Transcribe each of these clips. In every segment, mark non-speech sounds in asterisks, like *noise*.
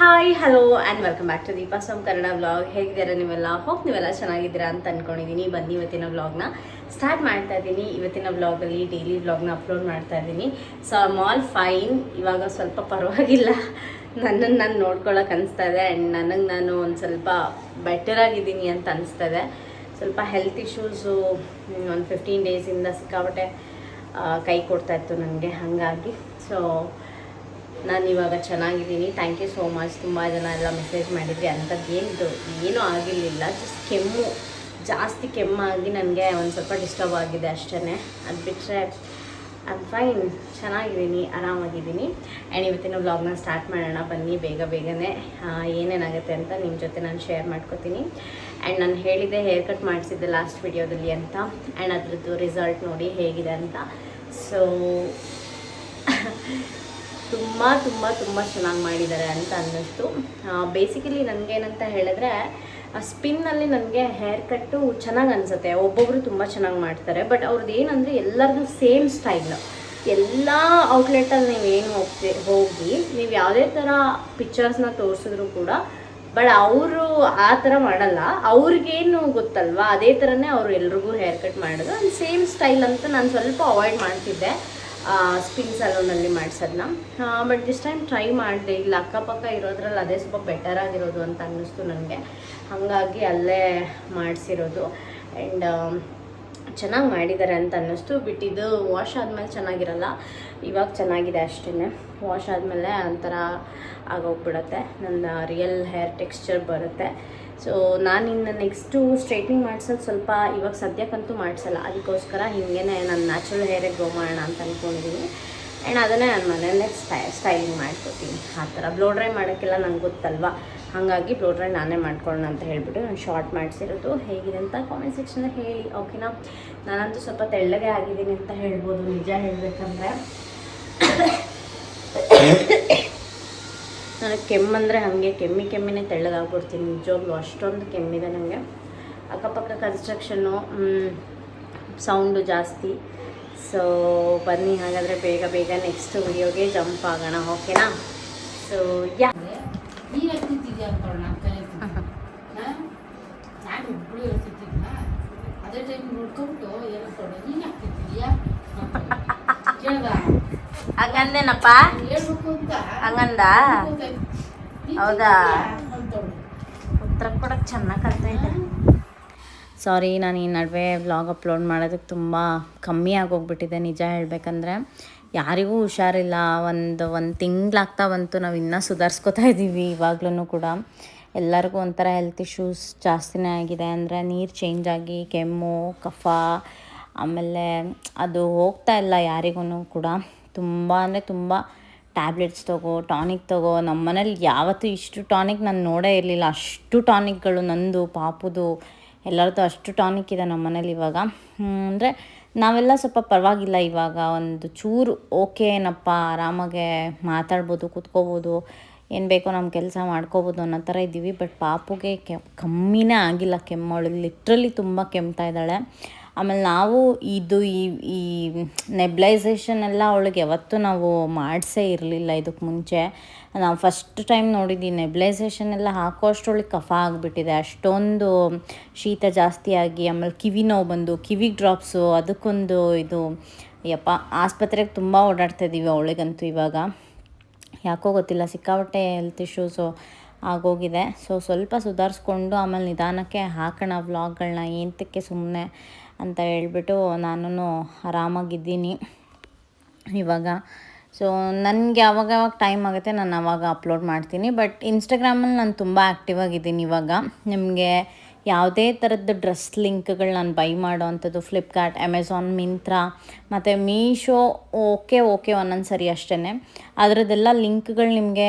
Hi hello and welcome back to Deepa some Kannada vlog ಹೇಗಿದ್ದೀರಾ ನೀವೆಲ್ಲ? ಹೋಗಿ ನೀವೆಲ್ಲ ಚೆನ್ನಾಗಿದ್ದೀರಾ ಅಂತ ಅಂದ್ಕೊಂಡಿದ್ದೀನಿ ಬನ್ನಿ ಇವತ್ತಿನ ವ್ಲಾಗ್ನ ಸ್ಟಾರ್ಟ್ ಮಾಡ್ತಾ ಇದ್ದೀನಿ. ಇವತ್ತಿನ ವ್ಲಾಗಲ್ಲಿ ಡೈಲಿ ವ್ಲಾಗ್ನ ಅಪ್ಲೋಡ್ ಮಾಡ್ತಾ ಇದ್ದೀನಿ. ಸೊ ಆಲ್ ಫೈನ್ ಇವಾಗ ಸ್ವಲ್ಪ ಪರವಾಗಿಲ್ಲ. ನನ್ನನ್ನು ನಾನು ನೋಡ್ಕೊಳ್ಳೋಕೆ ಅನಿಸ್ತಾ ಇದೆ ಆ್ಯಂಡ್ ನನಗೆ ನಾನು ಒಂದು ಸ್ವಲ್ಪ ಬೆಟರ್ ಆಗಿದ್ದೀನಿ ಅಂತ ಅನಿಸ್ತಾ ಇದೆ. ಸ್ವಲ್ಪ ಹೆಲ್ತ್ ಇಶ್ಯೂಸು ಒಂದು ಫಿಫ್ಟೀನ್ ಡೇಸಿಂದ ಸಿಕ್ಕಾಪಟ್ಟೆ ಕೈ ಕೊಡ್ತಾ ಇತ್ತು ನನಗೆ. ಹಾಗಾಗಿ. ಸೊ ನಾನು ಇವಾಗ ಚೆನ್ನಾಗಿದ್ದೀನಿ. ಥ್ಯಾಂಕ್ ಯು ಸೋ ಮಚ್ ತುಂಬ ಜನ ಎಲ್ಲ ಮೆಸೇಜ್ ಮಾಡಿದ್ರಿ. ಅಂಥದ್ದು ಏನು ಏನೂ ಆಗಿರಲಿಲ್ಲ. ಜಸ್ಟ್ ಕೆಮ್ಮು. ಜಾಸ್ತಿ ಕೆಮ್ಮಾಗಿ ನನಗೆ ಒಂದು ಸ್ವಲ್ಪ ಡಿಸ್ಟರ್ಬ್ ಆಗಿದೆ ಅಷ್ಟೇ ಅದು ಬಿಟ್ಟರೆ ಅದು ಫೈನ್ ಚೆನ್ನಾಗಿದ್ದೀನಿ. ಆರಾಮಾಗಿದ್ದೀನಿ. ಆ್ಯಂಡ್ ಇವತ್ತಿನ ವ್ಲಾಗ್ನ ಸ್ಟಾರ್ಟ್ ಮಾಡೋಣ. ಬನ್ನಿ ಬೇಗ ಬೇಗನೆ. ಏನೇನಾಗುತ್ತೆ ಅಂತ ನಿಮ್ಮ ಜೊತೆ ನಾನು ಶೇರ್ ಮಾಡ್ಕೋತೀನಿ. ಆ್ಯಂಡ್ ನಾನು ಹೇಳಿದೆ ಹೇರ್ ಕಟ್ ಮಾಡಿಸಿದ್ದೆ ಲಾಸ್ಟ್ ವಿಡಿಯೋದಲ್ಲಿ ಅಂತ. ಆ್ಯಂಡ್ ಅದರದ್ದು ರಿಸಲ್ಟ್ ನೋಡಿ ಹೇಗಿದೆ ಅಂತ. ಸೊ *laughs* ತುಂಬ ತುಂಬ ತುಂಬ ಚೆನ್ನಾಗಿ ಮಾಡಿದ್ದಾರೆ ಅಂತ ಅನ್ನಿಸ್ತು. ಬೇಸಿಕಲಿ ನನಗೇನಂತ ಹೇಳಿದ್ರೆ ಸ್ಪಿನ್ನಲ್ಲಿ ನನಗೆ ಹೇರ್ ಕಟ್ಟು ಚೆನ್ನಾಗಿ ಅನಿಸುತ್ತೆ. ಒಬ್ಬೊಬ್ಬರು ತುಂಬ ಚೆನ್ನಾಗಿ ಮಾಡ್ತಾರೆ. ಬಟ್ ಅವ್ರದ್ದು ಏನಂದರೆ ಎಲ್ಲರದ್ದು ಸೇಮ್ ಸ್ಟೈಲ್ ಎಲ್ಲ ಔಟ್ಲೆಟಲ್ಲಿ ನೀವೇನು ಹೋಗ್ತಿ, ಹೋಗಿ, ನೀವು ಯಾವುದೇ ಥರ ಪಿಕ್ಚರ್ಸ್ನ ತೋರಿಸಿದ್ರು ಕೂಡ ಬಟ್ ಅವರು ಆ ಥರ ಮಾಡಲ್ಲ. ಅವ್ರಿಗೇನು ಗೊತ್ತಲ್ವಾ? ಅದೇ ಥರನೇ ಅವರು ಎಲ್ರಿಗೂ ಹೇರ್ ಕಟ್ ಮಾಡೋದು. ಅದು ಸೇಮ್ ಸ್ಟೈಲ್ ಅಂತ ನಾನು ಸ್ವಲ್ಪ ಅವಾಯ್ಡ್ ಮಾಡ್ತಿದ್ದೆ. ಸ್ಪಿನ್ ಸಲೂನಲ್ಲಿ ಮಾಡಿಸೋದನ್ನ ಬಟ್ ದಿಸ್ ಟೈಮ್ ಟ್ರೈ ಮಾಡಿದೆ. ಇಲ್ಲಿ ಅಕ್ಕಪಕ್ಕ ಇರೋದ್ರಲ್ಲಿ ಅದೇ ಸ್ವಲ್ಪ ಬೆಟರ್ ಆಗಿರೋದು ಅಂತ ಅನ್ನಿಸ್ತು ನನಗೆ. ಹಾಗಾಗಿ ಅಲ್ಲೇ ಮಾಡಿಸಿರೋದು. ಆ್ಯಂಡ್ ಚೆನ್ನಾಗಿ ಮಾಡಿದ್ದಾರೆ ಅಂತ ಅನ್ನಿಸ್ತು. ಬಿಟ್ ಇದು ವಾಶ್ ಆದಮೇಲೆ ಚೆನ್ನಾಗಿರಲ್ಲ. ಇವಾಗ ಚೆನ್ನಾಗಿದೆ ಅಷ್ಟೇ ವಾಶ್ ಆದಮೇಲೆ ಒಂಥರ ಆಗೋಗ್ಬಿಡುತ್ತೆ. ನನ್ನ ರಿಯಲ್ ಹೇರ್ ಟೆಕ್ಸ್ಚರ್ ಬರುತ್ತೆ. ಸೊ ನಾನಿನ್ನು ನೆಕ್ಸ್ಟು ಸ್ಟ್ರೈಟ್ನಿಂಗ್ ಮಾಡ್ಸೋದು ಸ್ವಲ್ಪ ಇವಾಗ ಸದ್ಯಕ್ಕಂತೂ ಮಾಡಿಸಲ್ಲ. ಅದಕ್ಕೋಸ್ಕರ ಹಿಂಗೆ ನಾನು ನ್ಯಾಚುರಲ್ ಹೇರೇ ಗ್ರೋ ಮಾಡೋಣ ಅಂತ ಅಂದ್ಕೊಂಡಿದ್ದೀನಿ ಆ್ಯಂಡ್ ಅದನ್ನೇ ನಾನು ಮನೆಯಲ್ಲೇ ಸ್ಟೈ ಸ್ಟೈಲಿಂಗ್ ಮಾಡ್ಕೊತೀನಿ. ಆ ಥರ ಬ್ಲೋ ಡ್ರೈ ಮಾಡೋಕ್ಕೆಲ್ಲ ನಂಗೆ ಗೊತ್ತಲ್ವ? ಹಾಗಾಗಿ ಬ್ಲೋ ಡ್ರೈ ನಾನೇ ಮಾಡ್ಕೊಳ್ಳೋಣ ಅಂತ ಹೇಳಿಬಿಟ್ಟು ನಾನು ಶಾರ್ಟ್ ಮಾಡಿಸಿರೋದು. ಹೇಗಿದೆ ಅಂತ ಕಾಮೆಂಟ್ ಸೆಕ್ಷನಲ್ಲಿ ಹೇಳಿ ಓಕೆನಾ ನಾನಂತೂ ಸ್ವಲ್ಪ ತೆಳ್ಳಗೆ ಆಗಿದ್ದೀನಿ ಅಂತ ಹೇಳ್ಬೋದು. ನಿಜ ಹೇಳಬೇಕಂದ್ರೆ. *coughs* ನನಗೆ ಕೆಮ್ಮಂದರೆ ಹಾಗೆ, ಕೆಮ್ಮಿ ಕೆಮ್ಮಿನೇ ತೆಳ್ಳಗಾಗ್ಬಿಡ್ತೀನಿ. ನಿಜವಾಗ್ಲೂ ಅಷ್ಟೊಂದು ಕೆಮ್ಮಿದೆ ನನಗೆ ಅಕ್ಕಪಕ್ಕ ಕನ್ಸ್ಟ್ರಕ್ಷನ್ನು ಸೌಂಡು ಜಾಸ್ತಿ. ಸೊ ಬನ್ನಿ ಹಾಗಾದರೆ ಬೇಗ ಬೇಗ ನೆಕ್ಸ್ಟ್ ವಿಡಿಯೋಗೆ ಜಂಪ್ ಆಗೋಣ ಓಕೆನಾ ಸೊ ಯಾ ಹಂಗಂದೇನಪ್ಪ? ಹಂಗಂದ? ಹೌದಾ? ಉತ್ತರ ಕೊಡಕ್ಕೆ ಚೆನ್ನಾಗಿ ಕಲ್ತಾ ಇದೆ ಸಾರಿ ನಾನು ಈ ನಡುವೆ ವ್ಲಾಗ್ ಅಪ್ಲೋಡ್ ಮಾಡೋದಕ್ಕೆ ತುಂಬ ಕಮ್ಮಿ ಆಗೋಗ್ಬಿಟ್ಟಿದೆ, ನಿಜ ಹೇಳಬೇಕಂದ್ರೆ. ಯಾರಿಗೂ ಹುಷಾರಿಲ್ಲ, ಒಂದು ಒಂದು ತಿಂಗ್ಳಾಗ್ತಾ ಬಂತು, ನಾವು ಇನ್ನೂ ಸುಧಾರಿಸ್ಕೊತಾ ಇದ್ದೀವಿ ಇವಾಗ್ಲೂ ಕೂಡ. ಎಲ್ಲರಿಗೂ ಒಂಥರ ಹೆಲ್ತ್ ಇಶ್ಯೂಸ್ ಜಾಸ್ತಿನೇ ಆಗಿದೆ, ಅಂದರೆ ನೀರು ಚೇಂಜ್ ಆಗಿ, ಕೆಮ್ಮು, ಕಫ, ಆಮೇಲೆ ಅದು ಹೋಗ್ತಾ ಇಲ್ಲ ಯಾರಿಗೂ ಕೂಡ. ತುಂಬ ಅಂದರೆ ತುಂಬ ಟ್ಯಾಬ್ಲೆಟ್ಸ್ ತಗೋ ಟಾನಿಕ್ ತಗೋ. ನಮ್ಮ ಮನೇಲಿ ಯಾವತ್ತೂ ಇಷ್ಟು ಟಾನಿಕ್ ನಾನು ನೋಡೇ ಇರಲಿಲ್ಲ. ಅಷ್ಟು ಟಾನಿಕ್ಗಳು ನಂದು, ಪಾಪುದು. ಎಲ್ಲರದ್ದು ಅಷ್ಟು ಟಾನಿಕ್ ಇದೆ ನಮ್ಮ ಮನೇಲಿ ಇವಾಗ. ಅಂದರೆ ನಾವೆಲ್ಲ ಸ್ವಲ್ಪ ಪರವಾಗಿಲ್ಲ ಇವಾಗ. ಒಂದು ಚೂರು ಓಕೆ ಏನಪ್ಪ, ಆರಾಮಾಗೆ ಮಾತಾಡ್ಬೋದು, ಕೂತ್ಕೋಬೋದು. ಏನು ಬೇಕೋ ನಮ್ಮ ಕೆಲಸ ಮಾಡ್ಕೋಬೋದು ಅನ್ನೋ ಥರ ಇದ್ದೀವಿ. ಬಟ್ ಪಾಪುಗೆ ಕೆ ಕಮ್ಮಿನೇ ಆಗಿಲ್ಲ. ಕೆಮ್ಮಳು ಲಿಟ್ರಲಿ ತುಂಬ ಕೆಮ್ತಾ ಇದ್ದಾಳೆ. ಆಮೇಲೆ ನಾವು ಇದು ಈ ಈ ನೆಬ್ಲೈಸೇಷನ್ ಎಲ್ಲ ಅವಳಿಗೆ ಯಾವತ್ತೂ ನಾವು ಮಾಡಿಸೇ ಇರಲಿಲ್ಲ ಇದಕ್ಕೆ ಮುಂಚೆ. ನಾವು ಫಸ್ಟ್ ಟೈಮ್ ನೋಡಿದ್ದೀವಿ ನೆಬ್ಲೈಸೇಷನ್ ಎಲ್ಲ ಹಾಕೋ ಅಷ್ಟರೊಳಗೆ ಕಫ ಆಗಿಬಿಟ್ಟಿದೆ. ಅಷ್ಟೊಂದು ಶೀತ ಜಾಸ್ತಿ ಆಗಿ ಆಮೇಲೆ ಕಿವಿ ನೋವು ಬಂದು, ಕಿವಿ ಡ್ರಾಪ್ಸು ಅದಕ್ಕೊಂದು ಇದು, ಯಪ್ಪ, ಆಸ್ಪತ್ರೆಗೆ ತುಂಬ ಓಡಾಡ್ತಾ ಇದ್ದೀವಿ ಅವಳಿಗಂತೂ ಇವಾಗ. ಯಾಕೋ ಗೊತ್ತಿಲ್ಲ, ಸಿಕ್ಕಾಪಟ್ಟೆ ಹೆಲ್ತ್ ಇಶ್ಯೂಸು ಆಗೋಗಿದೆ. ಸೊ ಸ್ವಲ್ಪ ಸುಧಾರಿಸ್ಕೊಂಡು ಆಮೇಲೆ ನಿಧಾನಕ್ಕೆ ಹಾಕೋಣ ವ್ಲಾಗ್ಗಳನ್ನ ಏಂತಕ್ಕೆ ಸುಮ್ಮನೆ ಅಂತ ಹೇಳ್ಬಿಟ್ಟು ನಾನು ಆರಾಮಾಗಿದ್ದೀನಿ ಇವಾಗ. ಸೊ ನನಗೆ ಯಾವಾಗ ಯಾವಾಗ ಟೈಮ್ ಆಗುತ್ತೆ, ನಾನು ಆವಾಗ ಅಪ್ಲೋಡ್ ಮಾಡ್ತೀನಿ. ಬಟ್ ಇನ್ಸ್ಟಾಗ್ರಾಮಲ್ಲಿ ನಾನು ತುಂಬ ಆ್ಯಕ್ಟಿವ್ ಆಗಿದ್ದೀನಿ ಇವಾಗ. ನಿಮಗೆ ಯಾವುದೇ ಥರದ್ದು ಡ್ರೆಸ್ ಲಿಂಕ್ಗಳು ನಾನು ಬೈ ಮಾಡೋ ಅಂಥದ್ದು ಫ್ಲಿಪ್ಕಾರ್ಟ್ ಅಮೆಝಾನ್ ಮಿಂತ್ರಾ ಮತ್ತು ಮೀಶೋ ಓಕೆ ಓಕೆ ಒಂದೊಂದು ಸರಿ ಅಷ್ಟೇ ಅದರದ್ದೆಲ್ಲ ಲಿಂಕ್ಗಳು ನಿಮಗೆ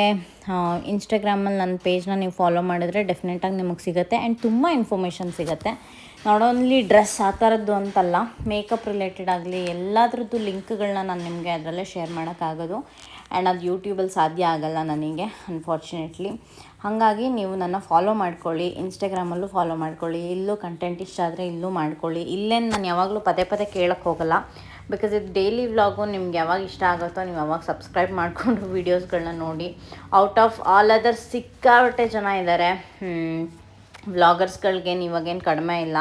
ಇನ್ಸ್ಟಾಗ್ರಾಮಲ್ಲಿ ನನ್ನ ಪೇಜ್ನ ನೀವು ಫಾಲೋ ಮಾಡಿದ್ರೆ ಡೆಫಿನೆಟಾಗಿ ನಿಮಗೆ ಸಿಗುತ್ತೆ. ಆ್ಯಂಡ್ ತುಂಬ ಇನ್ಫಾರ್ಮೇಷನ್ ಸಿಗುತ್ತೆ. ನಾಟ್ ಓನ್ಲಿ ಡ್ರೆಸ್ ಆ ಥರದ್ದು ಅಂತಲ್ಲ ಮೇಕಪ್ ರಿಲೇಟೆಡ್ ಆಗಲಿ ಎಲ್ಲದ್ರದ್ದು ಲಿಂಕ್ಗಳನ್ನ ನಾನು ನಿಮಗೆ ಅದರಲ್ಲೇ ಶೇರ್ ಮಾಡೋಕ್ಕಾಗೋದು. ಆ್ಯಂಡ್ ಅದು ಯೂಟ್ಯೂಬಲ್ಲಿ ಸಾಧ್ಯ ಆಗಲ್ಲ ನನಗೆ ಅನ್ಫಾರ್ಚುನೇಟ್ಲಿ ಹಾಗಾಗಿ ನೀವು ನನ್ನ ಫಾಲೋ ಮಾಡ್ಕೊಳ್ಳಿ ಇನ್ಸ್ಟಾಗ್ರಾಮಲ್ಲೂ ಫಾಲೋ ಮಾಡ್ಕೊಳ್ಳಿ, ಇಲ್ಲೂ ಕಂಟೆಂಟ್ ಇಷ್ಟ ಆದರೆ ಇಲ್ಲೂ ಮಾಡ್ಕೊಳ್ಳಿ. ಇಲ್ಲೇನು ನಾನು ಯಾವಾಗಲೂ ಪದೇ ಪದೇ ಕೇಳೋಕ್ಕೆ ಹೋಗಲ್ಲ. ಬಿಕಾಸ್ ಇದು ಡೈಲಿ ವ್ಲಾಗು ನಿಮ್ಗೆ ಯಾವಾಗ ಇಷ್ಟ ಆಗುತ್ತೋ ನೀವು ಯಾವಾಗ ಸಬ್ಸ್ಕ್ರೈಬ್ ಮಾಡಿಕೊಂಡು ವೀಡಿಯೋಸ್ಗಳನ್ನ ನೋಡಿ ಔಟ್ ಆಫ್ ಆಲ್ ಅದರ್ ಸಿಕ್ಕಾಪಟ್ಟೆ ಜನ ಇದ್ದಾರೆ ವ್ಲಾಗರ್ಸ್ಗಳಿಗೆ ಇವಾಗೇನು ಕಡಿಮೆ ಇಲ್ಲ.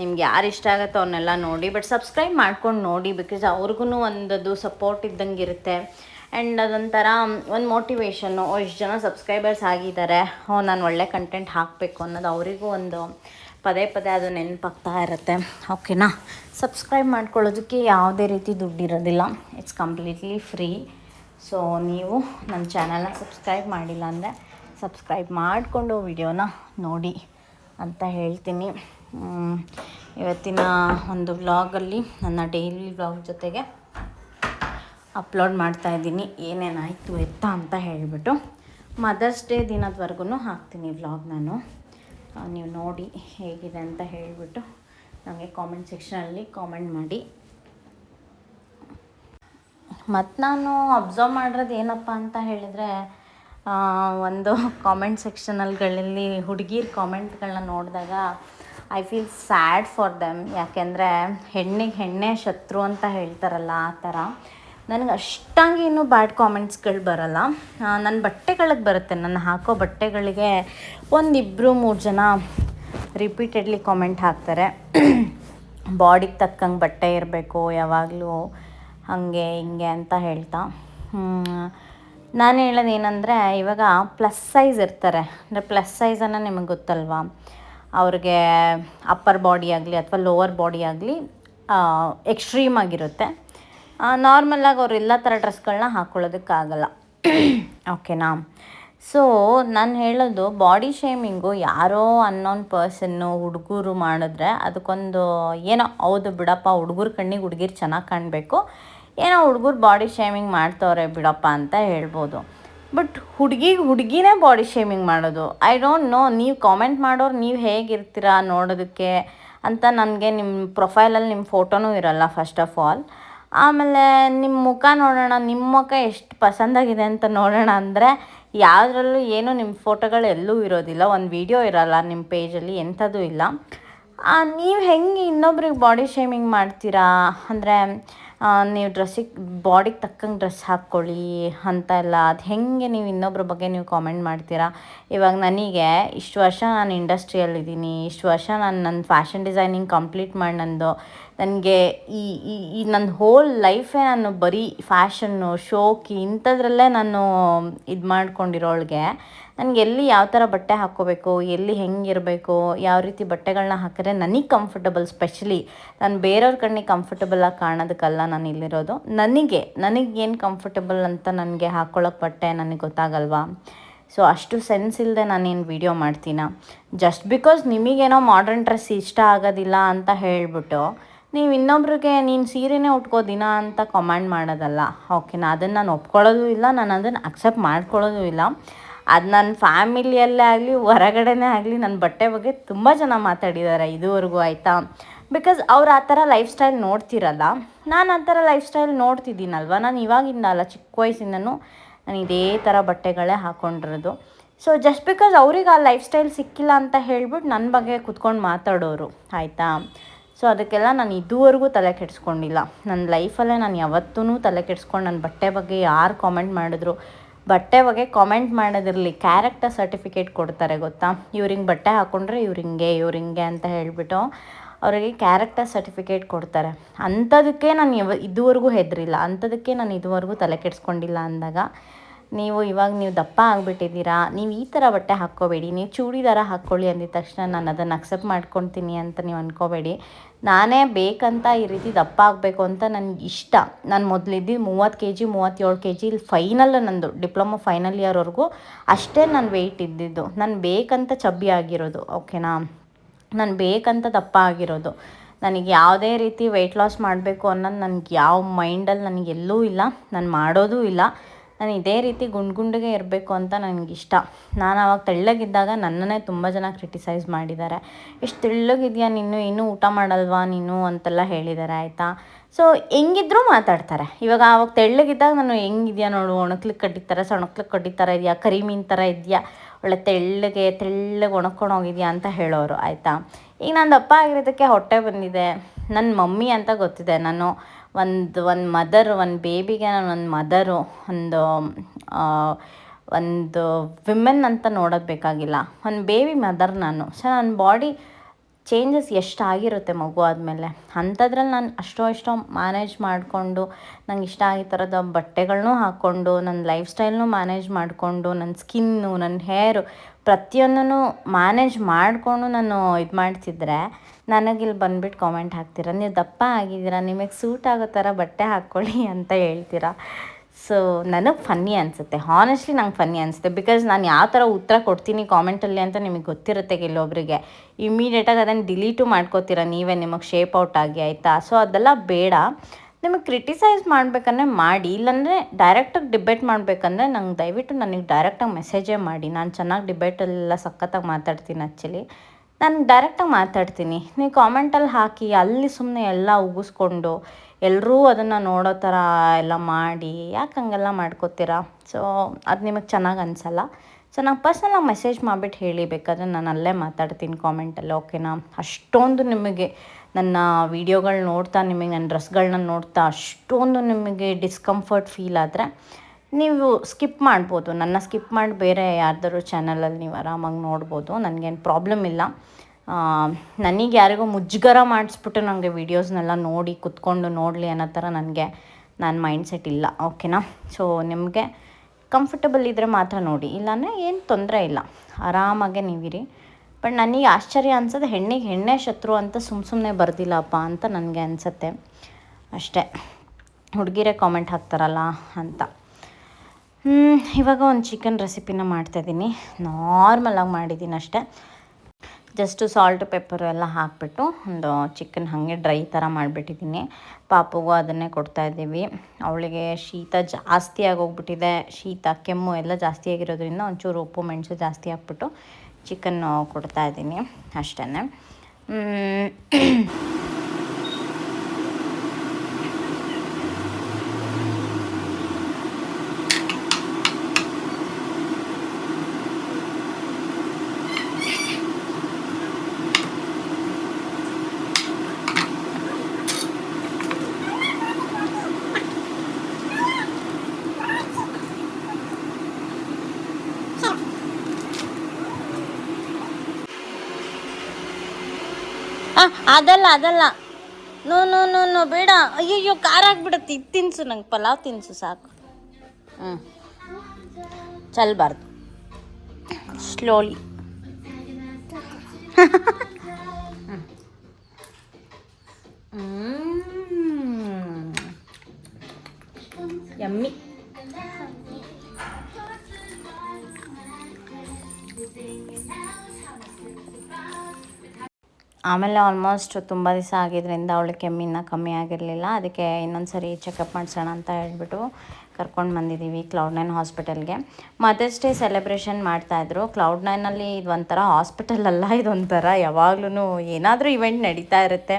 ನಿಮ್ಗೆ ಯಾರು ಇಷ್ಟ ಆಗುತ್ತೋ ಅವನ್ನೆಲ್ಲ ನೋಡಿ ಬಟ್ ಸಬ್ಸ್ಕ್ರೈಬ್ ಮಾಡ್ಕೊಂಡು ನೋಡಿ ಬಿಕಾಸ್ ಅವ್ರಿಗೂ ಒಂದದು ಸಪೋರ್ಟ್ ಇದ್ದಂಗೆ ಇರುತ್ತೆ ಆ್ಯಂಡ್ ಅದೊಂಥರ, ಒಂದು ಮೋಟಿವೇಶನ್ನು ಓ, ಇಷ್ಟು ಜನ ಸಬ್ಸ್ಕ್ರೈಬರ್ಸ್ ಆಗಿದ್ದಾರೆ ಓ ನಾನು ಒಳ್ಳೆ ಕಂಟೆಂಟ್ ಹಾಕಬೇಕು ಅನ್ನೋದು ಅವರಿಗೂ ಒಂದು ಪದೇ ಪದೇ ಅದು ನೆನಪಾಗ್ತಾ ಇರುತ್ತೆ. ಓಕೆನಾ ಸಬ್ಸ್ಕ್ರೈಬ್ ಮಾಡ್ಕೊಳ್ಳೋದಕ್ಕೆ ಯಾವುದೇ ರೀತಿ ದುಡ್ಡಿರೋದಿಲ್ಲ. ಇಟ್ಸ್ ಕಂಪ್ಲೀಟ್ಲಿ ಫ್ರೀ ಸೊ ನೀವು ನನ್ನ ಚಾನಲ್ನ ಸಬ್ಸ್ಕ್ರೈಬ್ ಮಾಡಿಲ್ಲ ಅಂದರೆ ಸಬ್ಸ್ಕ್ರೈಬ್ ಮಾಡಿಕೊಂಡು ವಿಡಿಯೋನ ನೋಡಿ. ಅಂತ ಹೇಳ್ತೀನಿ. ಇವತ್ತಿನ ಒಂದು ವ್ಲಾಗಲ್ಲಿ ನನ್ನ ಡೈಲಿ ವ್ಲಾಗ್ ಜೊತೆಗೆ ಅಪ್ಲೋಡ್ ಮಾಡ್ತಾ ಇದ್ದೀನಿ. ಏನೇನಾಯಿತು ಎತ್ತ ಅಂತ ಹೇಳಿಬಿಟ್ಟು ಮದರ್ಸ್ ಡೇ ದಿನದವರೆಗೂ ಹಾಕ್ತೀನಿ ವ್ಲಾಗ್ ನಾನು. ನೀವು ನೋಡಿ ಹೇಗಿದೆ ಅಂತ ಹೇಳಿಬಿಟ್ಟು ನನಗೆ ಕಾಮೆಂಟ್ ಸೆಕ್ಷನಲ್ಲಿ ಕಾಮೆಂಟ್ ಮಾಡಿ. ಮತ್ತು ನಾನು ಅಬ್ಸರ್ವ್ ಮಾಡಿರೋದು ಏನಪ್ಪ ಅಂತ ಹೇಳಿದರೆ ಒಂದು ಕಾಮೆಂಟ್ ಸೆಕ್ಷನಲ್ಗಳಲ್ಲಿ ಹುಡುಗಿರ ಕಾಮೆಂಟ್ಗಳನ್ನ ನೋಡಿದಾಗ I feel sad for them ಯಾಕೆಂದರೆ ಹೆಣ್ಣಿಗೆ ಹೆಣ್ಣೆ ಶತ್ರು ಅಂತ ಹೇಳ್ತಾರಲ್ಲ ಆ ಥರ ನನಗೆ ಅಷ್ಟಾಗಿ ಇನ್ನೂ ಬ್ಯಾಡ್ ಕಾಮೆಂಟ್ಸ್ಗಳು ಬರಲ್ಲ. ನನ್ನ ಬಟ್ಟೆಗಳಿಗೆ ಬರುತ್ತೆ. ನಾನು ಹಾಕೋ ಬಟ್ಟೆಗಳಿಗೆ ಒಂದಿಬ್ಬರು ಮೂರು ಜನ ರಿಪೀಟೆಡ್ಲಿ ಕಾಮೆಂಟ್ ಹಾಕ್ತಾರೆ. *clears throat* ಬಾಡಿಗೆ ತಕ್ಕಂಗೆ ಬಟ್ಟೆ ಇರಬೇಕು ಯಾವಾಗಲೂ ಹಾಗೆ ಹಿಂಗೆ ಅಂತ ಹೇಳ್ತಾ. ನಾನು ಹೇಳೋದು ಏನಂದರೆ, ಇವಾಗ ಪ್ಲಸ್ ಸೈಜ್ ಇರ್ತಾರೆ. ಅಂದರೆ ಪ್ಲಸ್ ಸೈಜನ್ನು ನಿಮಗೆ ಗೊತ್ತಲ್ವಾ? ಅವ್ರಿಗೆ ಅಪ್ಪರ್ ಬಾಡಿ ಆಗಲಿ ಅಥವಾ ಲೋವರ್ ಬಾಡಿ ಆಗಲಿ ಎಕ್ಸ್ಟ್ರೀಮ್ ಆಗಿರುತ್ತೆ. ನಾರ್ಮಲಾಗಿ ಅವ್ರು ಎಲ್ಲ ಥರ ಡ್ರೆಸ್ಗಳನ್ನ ಹಾಕ್ಕೊಳ್ಳೋದಕ್ಕಾಗಲ್ಲ ಓಕೆನಾ ಸೊ ನಾನು ಹೇಳೋದು ಬಾಡಿ ಶೇಮಿಂಗು ಯಾರೋ ಅನ್ನೋನ್ ಪರ್ಸನ್ನು ಹುಡುಗರು ಮಾಡಿದ್ರೆ ಅದಕ್ಕೊಂದು ಏನೋ, ಹೌದು ಬಿಡಪ್ಪ, ಹುಡುಗರ ಕಣ್ಣಿಗೆ ಹುಡುಗಿರು ಚೆನ್ನಾಗಿ ಕಾಣಬೇಕು. ಏನೋ ಹುಡುಗರು ಬಾಡಿ ಶೇಮಿಂಗ್ ಮಾಡ್ತವ್ರೆ ಬಿಡಪ್ಪ ಅಂತ ಹೇಳ್ಬೋದು. ಬಟ್ ಹುಡುಗಿಗೆ ಹುಡುಗಿನೇ ಬಾಡಿ ಶೇಮಿಂಗ್ ಮಾಡೋದು. ಐ ಡೋಂಟ್ ನೋ ನೀವು ಕಾಮೆಂಟ್ ಮಾಡೋರು ನೀವು ಹೇಗಿರ್ತೀರಾ ನೋಡೋದಕ್ಕೆ ಅಂತ ನನಗೆ ನಿಮ್ಮ ಪ್ರೊಫೈಲಲ್ಲಿ ನಿಮ್ಮ ಫೋಟೋನೂ ಇರಲ್ಲ ಫಸ್ಟ್ ಆಫ್ ಆಲ್ ಆಮೇಲೆ ನಿಮ್ಮ ಮುಖ ನೋಡೋಣ ನಿಮ್ಮ ಮುಖ ಎಷ್ಟು ಪಸಂದಾಗಿದೆ ಅಂತ ನೋಡೋಣ ಅಂದರೆ ಯಾವುದ್ರಲ್ಲೂ ಏನು ನಿಮ್ಮ ಫೋಟೋಗಳು ಎಲ್ಲೂ ಇರೋದಿಲ್ಲ. ಒಂದು ವಿಡಿಯೋ ಇರಲ್ಲ ನಿಮ್ಮ ಪೇಜಲ್ಲಿ ಎಂಥದ್ದು ಇಲ್ಲ. ನೀವು ಹೆಂಗೆ ಇನ್ನೊಬ್ರಿಗೆ ಬಾಡಿ ಶೇಮಿಂಗ್ ಮಾಡ್ತೀರಾ? ಅಂದರೆ ನೀವು ಡ್ರೆಸ್ಸಿಗೆ, ಬಾಡಿಗೆ ತಕ್ಕಂಗೆ ಡ್ರೆಸ್ ಹಾಕ್ಕೊಳ್ಳಿ ಅಂತ ಎಲ್ಲ. ಅದು ಹೆಂಗೆ ನೀವು ಇನ್ನೊಬ್ರ ಬಗ್ಗೆ ನೀವು ಕಾಮೆಂಟ್ ಮಾಡ್ತೀರಾ? ಇವಾಗ ನನಗೆ ಇಷ್ಟು ವರ್ಷ ನಾನು ಇಂಡಸ್ಟ್ರಿಯಲ್ಲಿದ್ದೀನಿ ಇಷ್ಟು ವರ್ಷ ನಾನು ನನ್ನ ಫ್ಯಾಷನ್ ಡಿಸೈನಿಂಗ್ ಕಂಪ್ಲೀಟ್ ಮಾಡಿ ನಂದು ನನಗೆ ಈ ಈ ನನ್ನ ಹೋಲ್ ಲೈಫೇ ನಾನು ಬರೀ ಫ್ಯಾಷನ್ನು ಶೋಕಿ ಇಂಥದ್ರಲ್ಲೇ ನಾನು ಇದು ಮಾಡ್ಕೊಂಡಿರೋಳ್ಗೆ. ನನಗೆ ಎಲ್ಲಿ ಯಾವ ಥರ ಬಟ್ಟೆ ಹಾಕ್ಕೋಬೇಕು, ಎಲ್ಲಿ ಹೆಂಗಿರಬೇಕು ಯಾವ ರೀತಿ ಬಟ್ಟೆಗಳನ್ನ ಹಾಕಿದ್ರೆ ನನಗೆ ಕಂಫರ್ಟಬಲ್ ಸ್ಪೆಷಲಿ ನಾನು ಬೇರೆಯವ್ರ ಕಣ್ಣಿಗೆ ಕಂಫರ್ಟಬಲಾಗಿ ಕಾಣೋದಕ್ಕಲ್ಲ ನಾನು ಇಲ್ಲಿರೋದು. ನನಗೆ ನನಗೆ ಏನು ಕಂಫರ್ಟಬಲ್ ಅಂತ ನನಗೆ ಹಾಕ್ಕೊಳ್ಳೋಕೆ ಬಟ್ಟೆ ನನಗೆ ಗೊತ್ತಾಗಲ್ವಾ? ಸೊ ಅಷ್ಟು ಸೆನ್ಸ್ ಇಲ್ಲದೆ ನಾನೇನು ವೀಡಿಯೋ ಮಾಡ್ತೀನ? ಜಸ್ಟ್ ಬಿಕಾಸ್ ನಿಮಗೇನೋ ಮಾಡರ್ನ್ ಡ್ರೆಸ್ ಇಷ್ಟ ಆಗೋದಿಲ್ಲ ಅಂತ ಹೇಳಿಬಿಟ್ಟು ನೀವು ಇನ್ನೊಬ್ರಿಗೆ ನೀನು ಸೀರೆನೇ ಉಟ್ಕೋ ದಿನ ಅಂತ ಕಮಾಂಡ್ ಮಾಡೋದಲ್ಲ. ಓಕೆನಾ ಅದನ್ನು ನಾನು ಒಪ್ಕೊಳ್ಳೋದು ಇಲ್ಲ, ನಾನು ಅದನ್ನು ಅಕ್ಸೆಪ್ಟ್ ಮಾಡ್ಕೊಳ್ಳೋದು ಇಲ್ಲ. ಅದು ನನ್ನ ಫ್ಯಾಮಿಲಿಯಲ್ಲೇ ಆಗಲಿ, ಹೊರಗಡೆನೇ ಆಗಲಿ ನನ್ನ ಬಟ್ಟೆ ಬಗ್ಗೆ ತುಂಬ ಜನ ಮಾತಾಡಿದ್ದಾರೆ ಇದುವರೆಗೂ, ಆಯಿತಾ? ಬಿಕಾಸ್ ಅವ್ರು ಆ ಥರ ಲೈಫ್ ಸ್ಟೈಲ್ ನೋಡ್ತಿರಲ್ಲ. ನಾನು ಆ ಥರ ಲೈಫ್ ಸ್ಟೈಲ್ ನೋಡ್ತಿದ್ದೀನಲ್ವ? ನಾನು ಇವಾಗಿಂದ ಅಲ್ಲ, ಚಿಕ್ಕ ವಯಸ್ಸಿಂದನೂ ನಾನು ಇದೇ ಥರ ಬಟ್ಟೆಗಳೇ ಹಾಕ್ಕೊಂಡಿರೋದು ಸೊ ಜಸ್ಟ್ ಬಿಕಾಸ್ ಅವ್ರಿಗೆ ಆ ಲೈಫ್ ಸ್ಟೈಲ್ ಸಿಕ್ಕಿಲ್ಲ ಅಂತ ಹೇಳ್ಬಿಟ್ಟು ನನ್ನ ಬಗ್ಗೆ ಕುತ್ಕೊಂಡು ಮಾತಾಡೋರು, ಆಯಿತಾ? ಸೊ ಅದಕ್ಕೆಲ್ಲ ನಾನು ಇದುವರೆಗೂ ತಲೆ ಕೆಡಿಸ್ಕೊಂಡಿಲ್ಲ. ನನ್ನ ಲೈಫಲ್ಲೇ ನಾನು ಯಾವತ್ತೂ ತಲೆ ಕೆಡಿಸ್ಕೊಂಡು ನನ್ನ ಬಟ್ಟೆ ಬಗ್ಗೆ ಯಾರು ಕಾಮೆಂಟ್ ಮಾಡಿದ್ರು, ಬಟ್ಟೆ ಬಗ್ಗೆ ಕಾಮೆಂಟ್ ಮಾಡೋದಿರಲಿ ಕ್ಯಾರೆಕ್ಟರ್ ಸರ್ಟಿಫಿಕೇಟ್ ಕೊಡ್ತಾರೆ ಗೊತ್ತಾ? ಇವ್ರಿಗೆ ಬಟ್ಟೆ ಹಾಕ್ಕೊಂಡ್ರೆ ಇವ್ರಿಂಗೆ ಇವ್ರಿಂಗೆ ಅಂತ ಹೇಳಿಬಿಟ್ಟು ಅವರಿಗೆ ಕ್ಯಾರೆಕ್ಟರ್ ಸರ್ಟಿಫಿಕೇಟ್ ಕೊಡ್ತಾರೆ. ಅಂಥದಕ್ಕೆ ನಾನು ಯಾವ, ಇದುವರೆಗೂ ಹೆದರಿಲ್ಲ. ಅಂಥದಕ್ಕೆ ನಾನು ಇದುವರೆಗೂ ತಲೆ ಕೆಡಿಸ್ಕೊಂಡಿಲ್ಲ ಅಂದಾಗ ನೀವು ಇವಾಗ ನೀವು ದಪ್ಪ ಆಗಿಬಿಟ್ಟಿದ್ದೀರಾ, ನೀವು ಈ ಥರ ಬಟ್ಟೆ ಹಾಕ್ಕೋಬೇಡಿ, ನೀವು ಚೂಡಿದಾರ ಹಾಕ್ಕೊಳ್ಳಿ ಅಂದಿದ ತಕ್ಷಣ ನಾನು ಅದನ್ನು ಅಕ್ಸೆಪ್ಟ್ ಮಾಡ್ಕೊತೀನಿ ಅಂತ ನೀವು ಅಂದ್ಕೋಬೇಡಿ ನಾನೇ ಬೇಕಂತ ಈ ರೀತಿ ದಪ್ಪ ಆಗಬೇಕು ಅಂತ ನನಗೆ ಇಷ್ಟ. ನಾನು ಮೊದಲಿದ್ದು ಮೂವತ್ತು ಕೆ ಜಿ ಮೂವತ್ತೇಳು ಕೆ ಜಿ ಇಲ್ಲಿ ಫೈನಲ್ ನಂದು ಡಿಪ್ಲೊಮೊ ಫೈನಲ್ ಇಯರ್ವರೆಗೂ ಅಷ್ಟೇ ನಾನು ವೆಯ್ಟ್ ಇದ್ದಿದ್ದು. ನಾನು ಬೇಕಂತ ಚಬ್ಬಿ ಆಗಿರೋದು, ಓಕೆನಾ? ನಾನು ಬೇಕಂತ ದಪ್ಪ ಆಗಿರೋದು. ನನಗೆ ಯಾವುದೇ ರೀತಿ ವೆಯ್ಟ್ ಲಾಸ್ ಮಾಡಬೇಕು ಅನ್ನೋದು ನನಗೆ ಯಾವ ಮೈಂಡಲ್ಲಿ ನನಗೆ ಎಲ್ಲೂ ಇಲ್ಲ. ನಾನು ಮಾಡೋದೂ ಇಲ್ಲ. ನಾನು ಇದೇ ರೀತಿ ಗುಂಡು ಗುಂಡಿಗೆ ಇರಬೇಕು ಅಂತ ನನಗಿಷ್ಟ. ನಾನು ಅವಾಗ ತೆಳ್ಳಗಿದ್ದಾಗ ನನ್ನನ್ನೇ ತುಂಬ ಜನ ಕ್ರಿಟಿಸೈಸ್ ಮಾಡಿದ್ದಾರೆ ಎಷ್ಟು ತೆಳ್ಳಗಿದೆಯಾ ನೀನು? ಇನ್ನೂ ಊಟ ಮಾಡಲ್ವಾ ನೀನು? ಅಂತೆಲ್ಲ ಹೇಳಿದ್ದಾರೆ ಆಯಿತಾ? ಸೊ ಹೆಂಗಿದ್ರೂ ಮಾತಾಡ್ತಾರೆ. ಇವಾಗ ಅವಾಗ ತೆಳ್ಳಗಿದ್ದಾಗ ನಾನು ಹೆಂಗಿದೆಯಾ ನೋಡು? ಒಣಕ್ಲಿಕ್ಕೆ ಥರ ಸೊಣಕ್ಲಿಕ್ಕೆ ಥರ ಇದೆಯಾ? ಕರಿ ಮೀನು ಥರ ಇದೆಯಾ? ಒಳ್ಳೆ ತೆಳ್ಳಗೆ ತೆಳ್ಳಗೆ ಒಣಕೊಂಡು ಹೋಗಿದ್ಯಾ? ಅಂತ ಹೇಳೋರು, ಆಯಿತಾ? ಈಗ ನಾನು ದಪ್ಪ ಆಗಿರೋದಕ್ಕೆ ಹೊಟ್ಟೆ ಬಂದಿದೆ. ನನ್ನ ಮಮ್ಮಿ ಅಂತ ಗೊತ್ತಿದೆ ನಾನು. ಒಂದು ಒಂದು ಮದರ್ ಒಂದು ಬೇಬಿಗೆ ನಾನು ಒಂದು ಮದರು ಒಂದು ಒಂದು ವಿಮೆನ್ ಅಂತ ನೋಡೋದು ಬೇಕಾಗಿಲ್ಲ. ಒಂದು ಬೇಬಿ ಮದರ್ ನಾನು. ಸೊ ನನ್ನ ಬಾಡಿ ಚೇಂಜಸ್ ಎಷ್ಟಾಗಿರುತ್ತೆ ಮಗು ಆದಮೇಲೆ? ಅಂಥದ್ರಲ್ಲಿ ನಾನು ಅಷ್ಟೋ ಇಷ್ಟೋ ಮ್ಯಾನೇಜ್ ಮಾಡಿಕೊಂಡು, ನಂಗೆ ಇಷ್ಟ ಆಗಿ ಥರದ ಬಟ್ಟೆಗಳನ್ನೂ ಹಾಕ್ಕೊಂಡು ನನ್ನ ಲೈಫ್ ಸ್ಟೈಲ್ನೂ ಮ್ಯಾನೇಜ್ ಮಾಡಿಕೊಂಡು ನನ್ನ ಸ್ಕಿನ್ನು ನನ್ನ ಹೇರು ಪ್ರತಿಯೊಂದನ್ನು ಮ್ಯಾನೇಜ್ ಮಾಡಿಕೊಂಡು ನಾನು ಇದು ಮಾಡ್ತಿದ್ರೆ ನನಗಿಲ್ಲಿ ಬಂದುಬಿಟ್ಟು ಕಾಮೆಂಟ್ ಹಾಕ್ತೀರಾ? ನೀವು ದಪ್ಪ ಆಗಿದ್ದೀರಾ? ನಿಮಗೆ ಸೂಟ್ ಆಗೋ ಥರ ಬಟ್ಟೆ ಹಾಕ್ಕೊಳ್ಳಿ ಅಂತ ಹೇಳ್ತೀರಾ? ಸೊ ನನಗೆ ಫನ್ನಿ ಅನಿಸುತ್ತೆ. ಹಾನೆಸ್ಟ್ಲಿ ನಂಗೆ ಫನ್ನಿ ಅನಿಸುತ್ತೆ. ಬಿಕಾಸ್ ನಾನು ಯಾವ ಥರ ಉತ್ತರ ಕೊಡ್ತೀನಿ ಕಾಮೆಂಟಲ್ಲಿ ಅಂತ ನಿಮಗೆ ಗೊತ್ತಿರುತ್ತೆ ಕೆಲವೊಬ್ಬರಿಗೆ ಇಮಿಡಿಯೇಟಾಗಿ ಅದನ್ನು ಡಿಲೀಟು ಮಾಡ್ಕೋತೀರ ನೀವೇ? ನಿಮಗೆ ಶೇಪ್ ಔಟ್ ಆಗಿ, ಆಯಿತಾ? ಸೊ ಅದೆಲ್ಲ ಬೇಡ. ನಿಮಗೆ ಕ್ರಿಟಿಸೈಸ್ ಮಾಡಬೇಕಂದ್ರೆ ಮಾಡಿ. ಇಲ್ಲಾಂದರೆ ಡೈರೆಕ್ಟಾಗಿ ಡಿಬೇಟ್ ಮಾಡಬೇಕಂದ್ರೆ ನಂಗೆ ದಯವಿಟ್ಟು ನನಗೆ ಡೈರೆಕ್ಟಾಗಿ ಮೆಸೇಜೇ ಮಾಡಿ. ನಾನು ಚೆನ್ನಾಗಿ ಡಿಬೇಟಲ್ಲೆಲ್ಲ ಸಖತ್ತಾಗಿ ಮಾತಾಡ್ತೀನಿ ಆ್ಯಕ್ಚುಲಿ ನಾನು ಡೈರೆಕ್ಟಾಗಿ ಮಾತಾಡ್ತೀನಿ. ನೀವು ಕಾಮೆಂಟಲ್ಲಿ ಹಾಕಿ, ಅಲ್ಲಿ ಸುಮ್ಮನೆ ಎಲ್ಲ ಉಗಿಸ್ಕೊಂಡು ಎಲ್ಲರೂ ಅದನ್ನು ನೋಡೋ ಥರ ಎಲ್ಲ ಮಾಡಿ, ಯಾಕೆ ಹಂಗೆಲ್ಲ ಮಾಡ್ಕೋತೀರಾ? ಸೊ ಅದು ನಿಮಗೆ ಚೆನ್ನಾಗಿ ಅನಿಸಲ್ಲ. ಸೊ ನಂಗೆ ಪರ್ಸ್ನಲಾಗಿ ಮೆಸೇಜ್ ಮಾಡಿಬಿಟ್ಟು ಹೇಳಿ ಬೇಕಾದರೆ ನಾನು ಅಲ್ಲೇ ಮಾತಾಡ್ತೀನಿ ಕಾಮೆಂಟಲ್ಲಿ ಓಕೆನಾ ಅಷ್ಟೊಂದು ನಿಮಗೆ ನನ್ನ ವೀಡಿಯೋಗಳು ನೋಡ್ತಾ, ನಿಮಗೆ ನನ್ನ ಡ್ರೆಸ್ಗಳನ್ನ ನೋಡ್ತಾ ಅಷ್ಟೊಂದು ನಿಮಗೆ ಡಿಸ್ಕಂಫರ್ಟ್ ಫೀಲ್ ಆದರೆ ನೀವು ಸ್ಕಿಪ್ ಮಾಡ್ಬೋದು. ನನ್ನ ಸ್ಕಿಪ್ ಮಾಡಿ ಬೇರೆ ಯಾರ್ದಾರು ಚಾನಲಲ್ಲಿ ನೀವು ಆರಾಮಾಗಿ ನೋಡ್ಬೋದು. ನನಗೇನು ಪ್ರಾಬ್ಲಮ್ ಇಲ್ಲ. ನನಗೆ ಯಾರಿಗೋ ಮುಜುಗರ ಮಾಡಿಸ್ಬಿಟ್ಟು ನನಗೆ ವೀಡಿಯೋಸ್ನೆಲ್ಲ ನೋಡಿ ಕುತ್ಕೊಂಡು ನೋಡಲಿ ಅನ್ನೋ ಥರ ನನಗೆ ನನ್ನ ಮೈಂಡ್ ಸೆಟ್ ಇಲ್ಲ, ಓಕೆನಾ? ಸೊ ನಿಮಗೆ ಕಂಫರ್ಟಬಲ್ ಇದ್ದರೆ ಮಾತ್ರ ನೋಡಿ, ಇಲ್ಲಾಂದರೆ ಏನು ತೊಂದರೆ ಇಲ್ಲ. ಆರಾಮಾಗೆ ನೀವಿರಿ. ಬಟ್ ನನಗೆ ಆಶ್ಚರ್ಯ ಅನ್ಸೋದು ಹೆಣ್ಣಿಗೆ ಹೆಣ್ಣೆ ಶತ್ರು ಅಂತ ಸುಮ್ಮ ಸುಮ್ಮನೆ ಬರ್ದಿಲ್ಲಪ್ಪ ಅಂತ ನನಗೆ ಅನಿಸುತ್ತೆ. ಅಷ್ಟೇ. ಹುಡುಗಿರೇ ಕಾಮೆಂಟ್ ಹಾಕ್ತಾರಲ್ಲ ಅಂತ. ಇವಾಗ ಒಂದು ಚಿಕನ್ ರೆಸಿಪಿನ ಮಾಡ್ತಾಯಿದ್ದೀನಿ ನಾರ್ಮಲಾಗಿ ಮಾಡಿದ್ದೀನಿ ಅಷ್ಟೇ ಜಸ್ಟು ಸಾಲ್ಟ್ ಪೆಪ್ಪರು ಎಲ್ಲ ಹಾಕಿಬಿಟ್ಟು ಒಂದು ಚಿಕನ್ ಹಾಗೆ ಡ್ರೈ ಥರ ಮಾಡಿಬಿಟ್ಟಿದ್ದೀನಿ. ಪಾಪಗೂ ಅದನ್ನೇ ಕೊಡ್ತಾ ಇದ್ದೀವಿ. ಅವಳಿಗೆ ಶೀತ ಜಾಸ್ತಿ ಆಗೋಗ್ಬಿಟ್ಟಿದೆ. ಶೀತ, ಕೆಮ್ಮು ಎಲ್ಲ ಜಾಸ್ತಿ ಆಗಿರೋದ್ರಿಂದ ಒಂಚೂರು ಉಪ್ಪು, ಮೆಣಸು ಜಾಸ್ತಿ ಹಾಕ್ಬಿಟ್ಟು ಚಿಕನ್ನು ಕೊಡ್ತಾ ಇದ್ದೀನಿ ಅಷ್ಟೇ ಅದಲ್ಲ ಅದಲ್ಲ. ನೋ ನೋ ನೋ ನೋ, ಬೇಡ. ಅಯ್ಯಯ್ಯೋ, ಖಾರ ಆಗ್ಬಿಡುತ್ತೆ. ಇದು ತಿನ್ಸು, ನಂಗೆ ಪಲಾವ್ ತಿನ್ಸು, ಸಾಕು. ಹ್ಞೂ ಚಲ್ಬಾರ್ದು ಸ್ಲೋಲಿ ಯಮ್ಮಿ ಆಮೇಲೆ ಆಲ್ಮೋಸ್ಟ್ ತುಂಬ ದಿವಸ ಆಗಿದ್ದರಿಂದ ಅವಳು ಕೆಮ್ಮಿನ ಕಮ್ಮಿ ಆಗಿರಲಿಲ್ಲ. ಅದಕ್ಕೆ ಇನ್ನೊಂದು ಸರಿ ಚೆಕಪ್ ಮಾಡಿಸೋಣ ಅಂತ ಹೇಳ್ಬಿಟ್ಟು ಕರ್ಕೊಂಡು ಬಂದಿದ್ದೀವಿ ಕ್ಲೌಡ್ ನೈನ್ ಹಾಸ್ಪಿಟಲ್ಗೆ ಮದರ್ಸ್ ಡೇ ಸೆಲೆಬ್ರೇಷನ್ ಮಾಡ್ತಾಯಿದ್ರು ಕ್ಲೌಡ್ ನೈನಲ್ಲಿ ಇದೊಂಥರ ಹಾಸ್ಪಿಟಲ್ ಅಲ್ಲ ಇದೊಂಥರ ಯಾವಾಗ್ಲೂ ಏನಾದರೂ ಇವೆಂಟ್ ನಡೀತಾ ಇರುತ್ತೆ.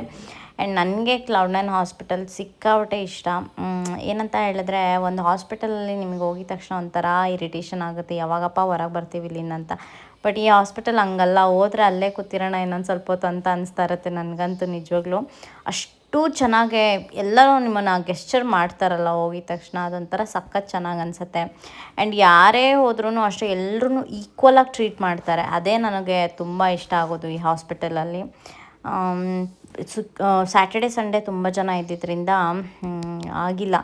ಆ್ಯಂಡ್ ನನಗೆ ಕ್ಲೌಡ್ ನೈನ್ ಹಾಸ್ಪಿಟಲ್ ಸಿಕ್ಕಾಪಟ್ಟೆ ಇಷ್ಟ. ಏನಂತ ಹೇಳಿದ್ರೆ ಒಂದು ಹಾಸ್ಪಿಟಲಲ್ಲಿ ನಿಮಗೆ ಹೋಗಿದ ತಕ್ಷಣ ಒಂಥರ ಇರಿಟೇಷನ್ ಆಗುತ್ತೆ. ಯಾವಾಗಪ್ಪ ಹೊರಗೆ ಬರ್ತೀವಿ ಇಲ್ಲಿಂದ ಅಂತ. ಬಟ್ ಈ ಹಾಸ್ಪಿಟಲ್ ಹಂಗಲ್ಲ, ಹೋದ್ರೆ ಅಲ್ಲೇ ಕೂತಿರೋಣ, ಇನ್ನೊಂದು ಸ್ವಲ್ಪ ಹೊತ್ತು ಅಂತ ಅನಿಸ್ತಾ ಇರುತ್ತೆ ನನಗಂತೂ ನಿಜವಾಗ್ಲೂ. ಅಷ್ಟು ಚೆನ್ನಾಗೆ ಎಲ್ಲರೂ ನಿಮ್ಮನ್ನು ಗೆಸ್ಚರ್ ಮಾಡ್ತಾರಲ್ಲ ಹೋಗಿದ ತಕ್ಷಣ ಅದೊಂಥರ ಸಖತ್ ಚೆನ್ನಾಗಿ ಅನಿಸುತ್ತೆ. ಆ್ಯಂಡ್ ಯಾರೇ ಹೋದ್ರೂ ಅಷ್ಟೇ ಎಲ್ಲರೂ ಈಕ್ವಲಾಗಿ ಟ್ರೀಟ್ ಮಾಡ್ತಾರೆ. ಅದೇ ನನಗೆ ತುಂಬ ಇಷ್ಟ ಆಗೋದು ಈ ಹಾಸ್ಪಿಟಲಲ್ಲಿ. ಸು ಸ್ಯಾಟರ್ಡೆ ಸಂಡೇ ತುಂಬ ಜನ ಇದ್ದಿದ್ದರಿಂದ ಆಗಿಲ್ಲ.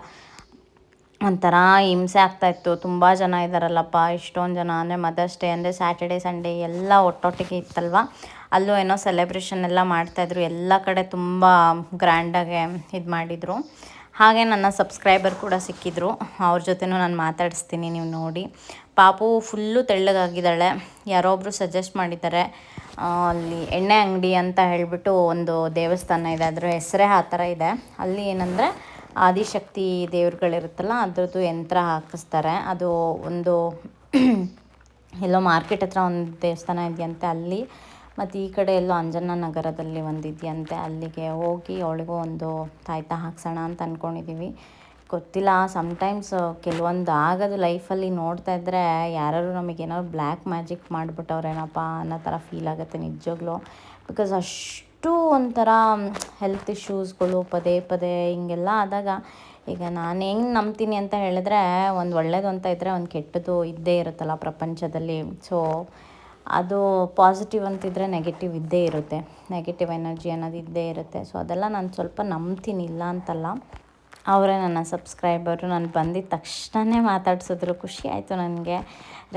ಒಂಥರ ಹಿಂಸೆ ಆಗ್ತಾಯಿತ್ತು ತುಂಬ ಜನ ಇದ್ದಾರಲ್ಲಪ್ಪ ಇಷ್ಟೊಂದು ಜನ ಅಂದರೆ ಮದರ್ಸ್ ಡೇ ಅಂದರೆ ಸ್ಯಾಟರ್ಡೆ ಸಂಡೇ ಎಲ್ಲ ಒಟ್ಟೊಟ್ಟಿಗೆ ಇತ್ತಲ್ವ? ಅಲ್ಲೂ ಏನೋ ಸೆಲೆಬ್ರೇಷನ್ ಎಲ್ಲ ಮಾಡ್ತಾಯಿದ್ರು ಎಲ್ಲ ಕಡೆ ತುಂಬ ಗ್ರ್ಯಾಂಡಾಗೆ ಇದು ಮಾಡಿದರು. ಹಾಗೆ ನನ್ನ ಸಬ್ಸ್ಕ್ರೈಬರ್ ಕೂಡ ಸಿಕ್ಕಿದ್ರು. ಅವ್ರ ಜೊತೆನೂ ನಾನು ಮಾತಾಡಿಸ್ತೀನಿ, ನೀವು ನೋಡಿ. ಪಾಪು ಫುಲ್ಲು ತೆಳ್ಳಗಾಗಿದ್ದಾಳೆ. ಯಾರೋ ಒಬ್ಬರು ಸಜೆಸ್ಟ್ ಮಾಡಿದ್ದಾರೆ ಅಲ್ಲಿ ಎಣ್ಣೆ ಅಂಗಡಿ ಅಂತ ಹೇಳಿಬಿಟ್ಟು ಒಂದು ದೇವಸ್ಥಾನ ಇದೆ. ಅದರ ಹೆಸರೇ ಆ ಥರ ಇದೆ. ಅಲ್ಲಿ ಏನಂದರೆ ಆದಿಶಕ್ತಿ ದೇವ್ರುಗಳಿರುತ್ತಲ್ಲ, ಅದರದ್ದು ಯಂತ್ರ ಹಾಕಿಸ್ತಾರೆ. ಅದು ಒಂದು *clears throat* ಎಲ್ಲೋ ಮಾರ್ಕೆಟ್ ಹತ್ರ ಒಂದು ದೇವಸ್ಥಾನ ಇದೆಯಂತೆ ಅಲ್ಲಿ, ಮತ್ತು ಈ ಕಡೆ ಎಲ್ಲೋ ಅಂಜನ್ನ ನಗರದಲ್ಲಿ ಒಂದು ಇದೆಯಂತೆ ಅಲ್ಲಿಗೆ ಹೋಗಿ ಅವಳಿಗೂ ಒಂದು ತಾಯ್ತ ಹಾಕ್ಸೋಣ ಅಂತ ಅಂದ್ಕೊಂಡಿದ್ದೀವಿ ಗೊತ್ತಿಲ್ಲ ಸಮ್ಟೈಮ್ಸ್ ಕೆಲವೊಂದು ಆಗೋದು ಲೈಫಲ್ಲಿ ನೋಡ್ತಾ ಇದ್ದರೆ ಯಾರು ನಮಗೇನಾದ್ರು ಬ್ಲ್ಯಾಕ್ ಮ್ಯಾಜಿಕ್ ಮಾಡಿಬಿಟ್ಟವ್ರೇನಪ್ಪ ಅನ್ನೋ ಥರ ಫೀಲ್ ಆಗುತ್ತೆ ನಿಜವಾಗ್ಲೂ ಬಿಕಾಸ್ ಅಷ್ಟು ಅಷ್ಟು ಒಂಥರ ಹೆಲ್ತ್ ಇಶ್ಯೂಸ್ಗಳು ಪದೇ ಪದೇ ಹಿಂಗೆಲ್ಲ ಆದಾಗ, ಈಗ ನಾನು ಹೆಂಗೆ ನಂಬ್ತೀನಿ ಅಂತ ಹೇಳಿದ್ರೆ ಒಂದು ಒಳ್ಳೇದು ಅಂತ ಇದ್ದರೆ ಒಂದು ಕೆಟ್ಟದ್ದು ಇದ್ದೇ ಇರುತ್ತಲ್ಲ ಪ್ರಪಂಚದಲ್ಲಿ. ಸೊ ಅದು ಪಾಸಿಟಿವ್ ಅಂತಿದ್ರೆ ನೆಗೆಟಿವ್ ಇದ್ದೇ ಇರುತ್ತೆ. ನೆಗೆಟಿವ್ ಎನರ್ಜಿ ಅನ್ನೋದು ಇದ್ದೇ ಇರುತ್ತೆ. ಸೊ ಅದೆಲ್ಲ ನಾನು ಸ್ವಲ್ಪ ನಂಬ್ತೀನಿ, ಇಲ್ಲ ಅಂತಲ್ಲ. ಅವರೇ ನನ್ನ ಸಬ್ಸ್ಕ್ರೈಬರು ನಾನು ಬಂದಿದ್ದ ತಕ್ಷಣವೇ ಮಾತಾಡ್ಸಿದ್ರು. ಖುಷಿ ಆಯಿತು ನನಗೆ.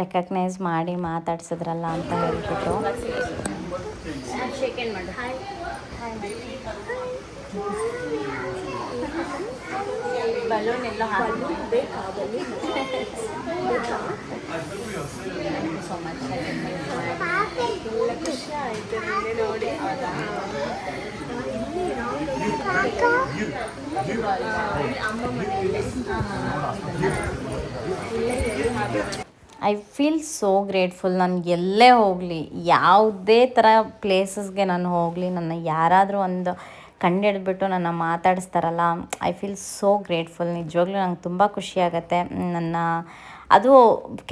ರೆಕಗ್ನೈಸ್ ಮಾಡಿ ಮಾತಾಡ್ಸಿದ್ರಲ್ಲ ಅಂತ ಹೇಳ್ಬಿಟ್ಟು ಬಲೂನ್ ಎಲ್ಲ so much I feel so grateful ನಾನು ಎಲ್ಲೇ ಹೋಗಲಿ, ಯಾವುದೇ ಥರ ಪ್ಲೇಸಸ್ಗೆ ನಾನು ಹೋಗಲಿ, ನನ್ನ ಯಾರಾದರೂ ಒಂದು ಕಂಡಿಡ್ಬಿಟ್ಟು ನನ್ನ ಮಾತಾಡಿಸ್ತಾರಲ್ಲ ಐ ಫೀಲ್ ಸೋ ಗ್ರೇಟ್ಫುಲ್ ನಿಜವಾಗ್ಲೂ ನಂಗೆ ತುಂಬ ಖುಷಿಯಾಗತ್ತೆ ನನ್ನ, ಅದು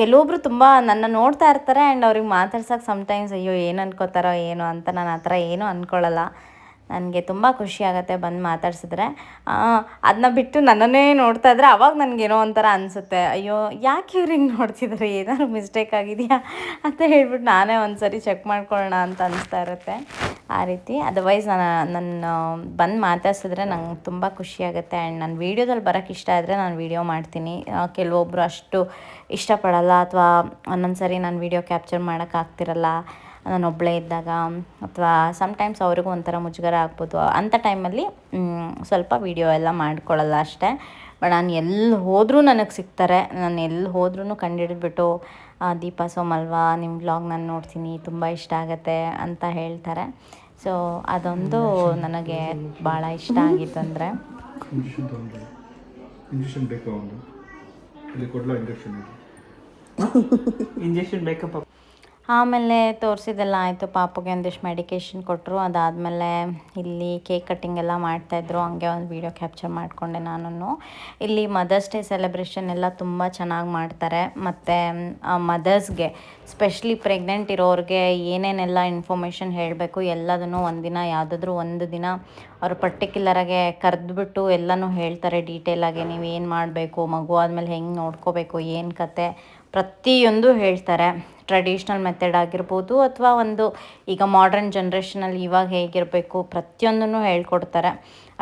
ಕೆಲವೊಬ್ರು ತುಂಬ ನನ್ನ ನೋಡ್ತಾ ಇರ್ತಾರೆ ಆ್ಯಂಡ್ ಅವ್ರಿಗೆ ಮಾತಾಡ್ಸೋಕೆ ಸಮ್ಟೈಮ್ಸ್ ಅಯ್ಯೋ, ಏನು ಅನ್ಕೋತಾರೋ, ಏನೋ ಅಂತ ನಾನು ಆ ಥರ ಏನೂ ಅಂದ್ಕೊಳ್ಳಲ್ಲ ನನಗೆ ತುಂಬ ಖುಷಿಯಾಗತ್ತೆ ಬಂದು ಮಾತಾಡ್ಸಿದ್ರೆ. ಅದನ್ನ ಬಿಟ್ಟು ನನ್ನನ್ನೇ ನೋಡ್ತಾ ಇದ್ರೆ ಅವಾಗ ನನಗೇನೋ ಒಂಥರ ಅನಿಸುತ್ತೆ. ಅಯ್ಯೋ, ಯಾಕೆ ಇವ್ರು ಹಿಂಗೆ ನೋಡ್ತಿದ್ದಾರೆ ಏನಾದ್ರು ಮಿಸ್ಟೇಕ್ ಆಗಿದೆಯಾ? ಅಂತ ಹೇಳ್ಬಿಟ್ಟು ನಾನೇ ಒಂದು ಸರಿ ಚೆಕ್ ಮಾಡ್ಕೊಳ್ಳೋಣ ಅಂತ ಅನಿಸ್ತಾ ಇರುತ್ತೆ. ಆ ರೀತಿ. ಅದರ್ವೈಸ್ ನಾನು ನನ್ನ, ಬಂದು ಮಾತಾಡ್ಸಿದ್ರೆ ನಂಗೆ ತುಂಬ ಖುಷಿ ಆಗುತ್ತೆ ಆ್ಯಂಡ್ ನಾನು ವೀಡಿಯೋದಲ್ಲಿ ಬರೋಕ್ಕೆ ಇಷ್ಟ ಆದರೆ ನಾನು ವೀಡಿಯೋ ಮಾಡ್ತೀನಿ. ಕೆಲವೊಬ್ಬರು ಅಷ್ಟು ಇಷ್ಟಪಡಲ್ಲ ಅಥವಾ ಒಂದೊಂದು ಸರಿ ನಾನು ವೀಡಿಯೋ ಕ್ಯಾಪ್ಚರ್ ಮಾಡೋಕ್ಕಾಗ್ತಿರಲ್ಲ ನಾನು ಒಬ್ಬಳೇ ಇದ್ದಾಗ ಅಥವಾ ಸಮ್ಟೈಮ್ಸ್ ಅವ್ರಿಗೂ ಒಂಥರ ಮುಜುಗರ ಆಗ್ಬೋದು. ಅಂಥ ಟೈಮಲ್ಲಿ ಸ್ವಲ್ಪ ವೀಡಿಯೋ ಎಲ್ಲ ಮಾಡ್ಕೊಳ್ಳಲ್ಲ ಅಷ್ಟೇ. ಬಟ್ ನಾನು ಎಲ್ಲಿ ಹೋದರೂ ನನಗೆ ಸಿಗ್ತಾರೆ. ನಾನು ಎಲ್ಲಿ ಹೋದ್ರೂ ಕಂಡಿಡಿದ್ಬಿಟ್ಟು ದೀಪಾ ಸೋಮಲ್ವಾ ನಿಮ್ಮ ವ್ಲಾಗ್ ನಾನು ನೋಡ್ತೀನಿ ತುಂಬ ಇಷ್ಟ ಆಗುತ್ತೆ ಅಂತ ಹೇಳ್ತಾರೆ. ಸೊ ಅದೊಂದು ನನಗೆ ಭಾಳ ಇಷ್ಟ ಆಗಿತ್ತಂದರೆ ಇಂಜೆಕ್ಷನ್ ತೊಗೊಂಡು. ಇಂಜೆಕ್ಷನ್ ಬೇಕಾ ಆಮೇಲೆ ತೋರಿಸಿದೆಲ್ಲ ಆಯಿತು. ಪಾಪುಗೆ ಒಂದಿಷ್ಟು ಮೆಡಿಕೇಶನ್ ಕೊಟ್ಟರು ಅದಾದಮೇಲೆ ಇಲ್ಲಿ ಕೇಕ್ ಕಟ್ಟಿಂಗ್ ಎಲ್ಲ ಮಾಡ್ತಾಯಿದ್ರು ಹಂಗೆ ಒಂದು ವೀಡಿಯೋ ಕ್ಯಾಪ್ಚರ್ ಮಾಡಿಕೊಂಡೆ ನಾನು ಇಲ್ಲಿ ಮದರ್ಸ್ ಡೇ ಸೆಲೆಬ್ರೇಷನ್ ಎಲ್ಲ ತುಂಬ ಚೆನ್ನಾಗಿ ಮಾಡ್ತಾರೆ. ಮತ್ತು ಮದರ್ಸ್ಗೆ ಸ್ಪೆಷಲಿ ಪ್ರೆಗ್ನೆಂಟ್ ಇರೋರಿಗೆ ಏನೇನೆಲ್ಲ ಇನ್ಫಾರ್ಮೇಷನ್ ಹೇಳಬೇಕು, ಎಲ್ಲದನ್ನು ಒಂದಿನ ಯಾವುದಾದ್ರೂ ಒಂದು ದಿನ ಅವರು ಪರ್ಟಿಕ್ಯುಲರಾಗೆ ಕರೆದ್ಬಿಟ್ಟು ಎಲ್ಲನೂ ಹೇಳ್ತಾರೆ. ಡೀಟೇಲಾಗಿ ನೀವು ಏನು ಮಾಡಬೇಕು, ಮಗು ಆದಮೇಲೆ ಹೆಂಗೆ ನೋಡ್ಕೋಬೇಕು, ಏನು ಕತೆ ಪ್ರತಿಯೊಂದು ಹೇಳ್ತಾರೆ. ಟ್ರೆಡಿಷ್ನಲ್ ಮೆಥಡ್ ಆಗಿರ್ಬೋದು ಅಥವಾ ಒಂದು ಈಗ ಮಾಡ್ರನ್ ಜನ್ರೇಷನಲ್ಲಿ ಇವಾಗ ಹೇಗಿರಬೇಕು ಪ್ರತಿಯೊಂದನ್ನು ಹೇಳ್ಕೊಡ್ತಾರೆ.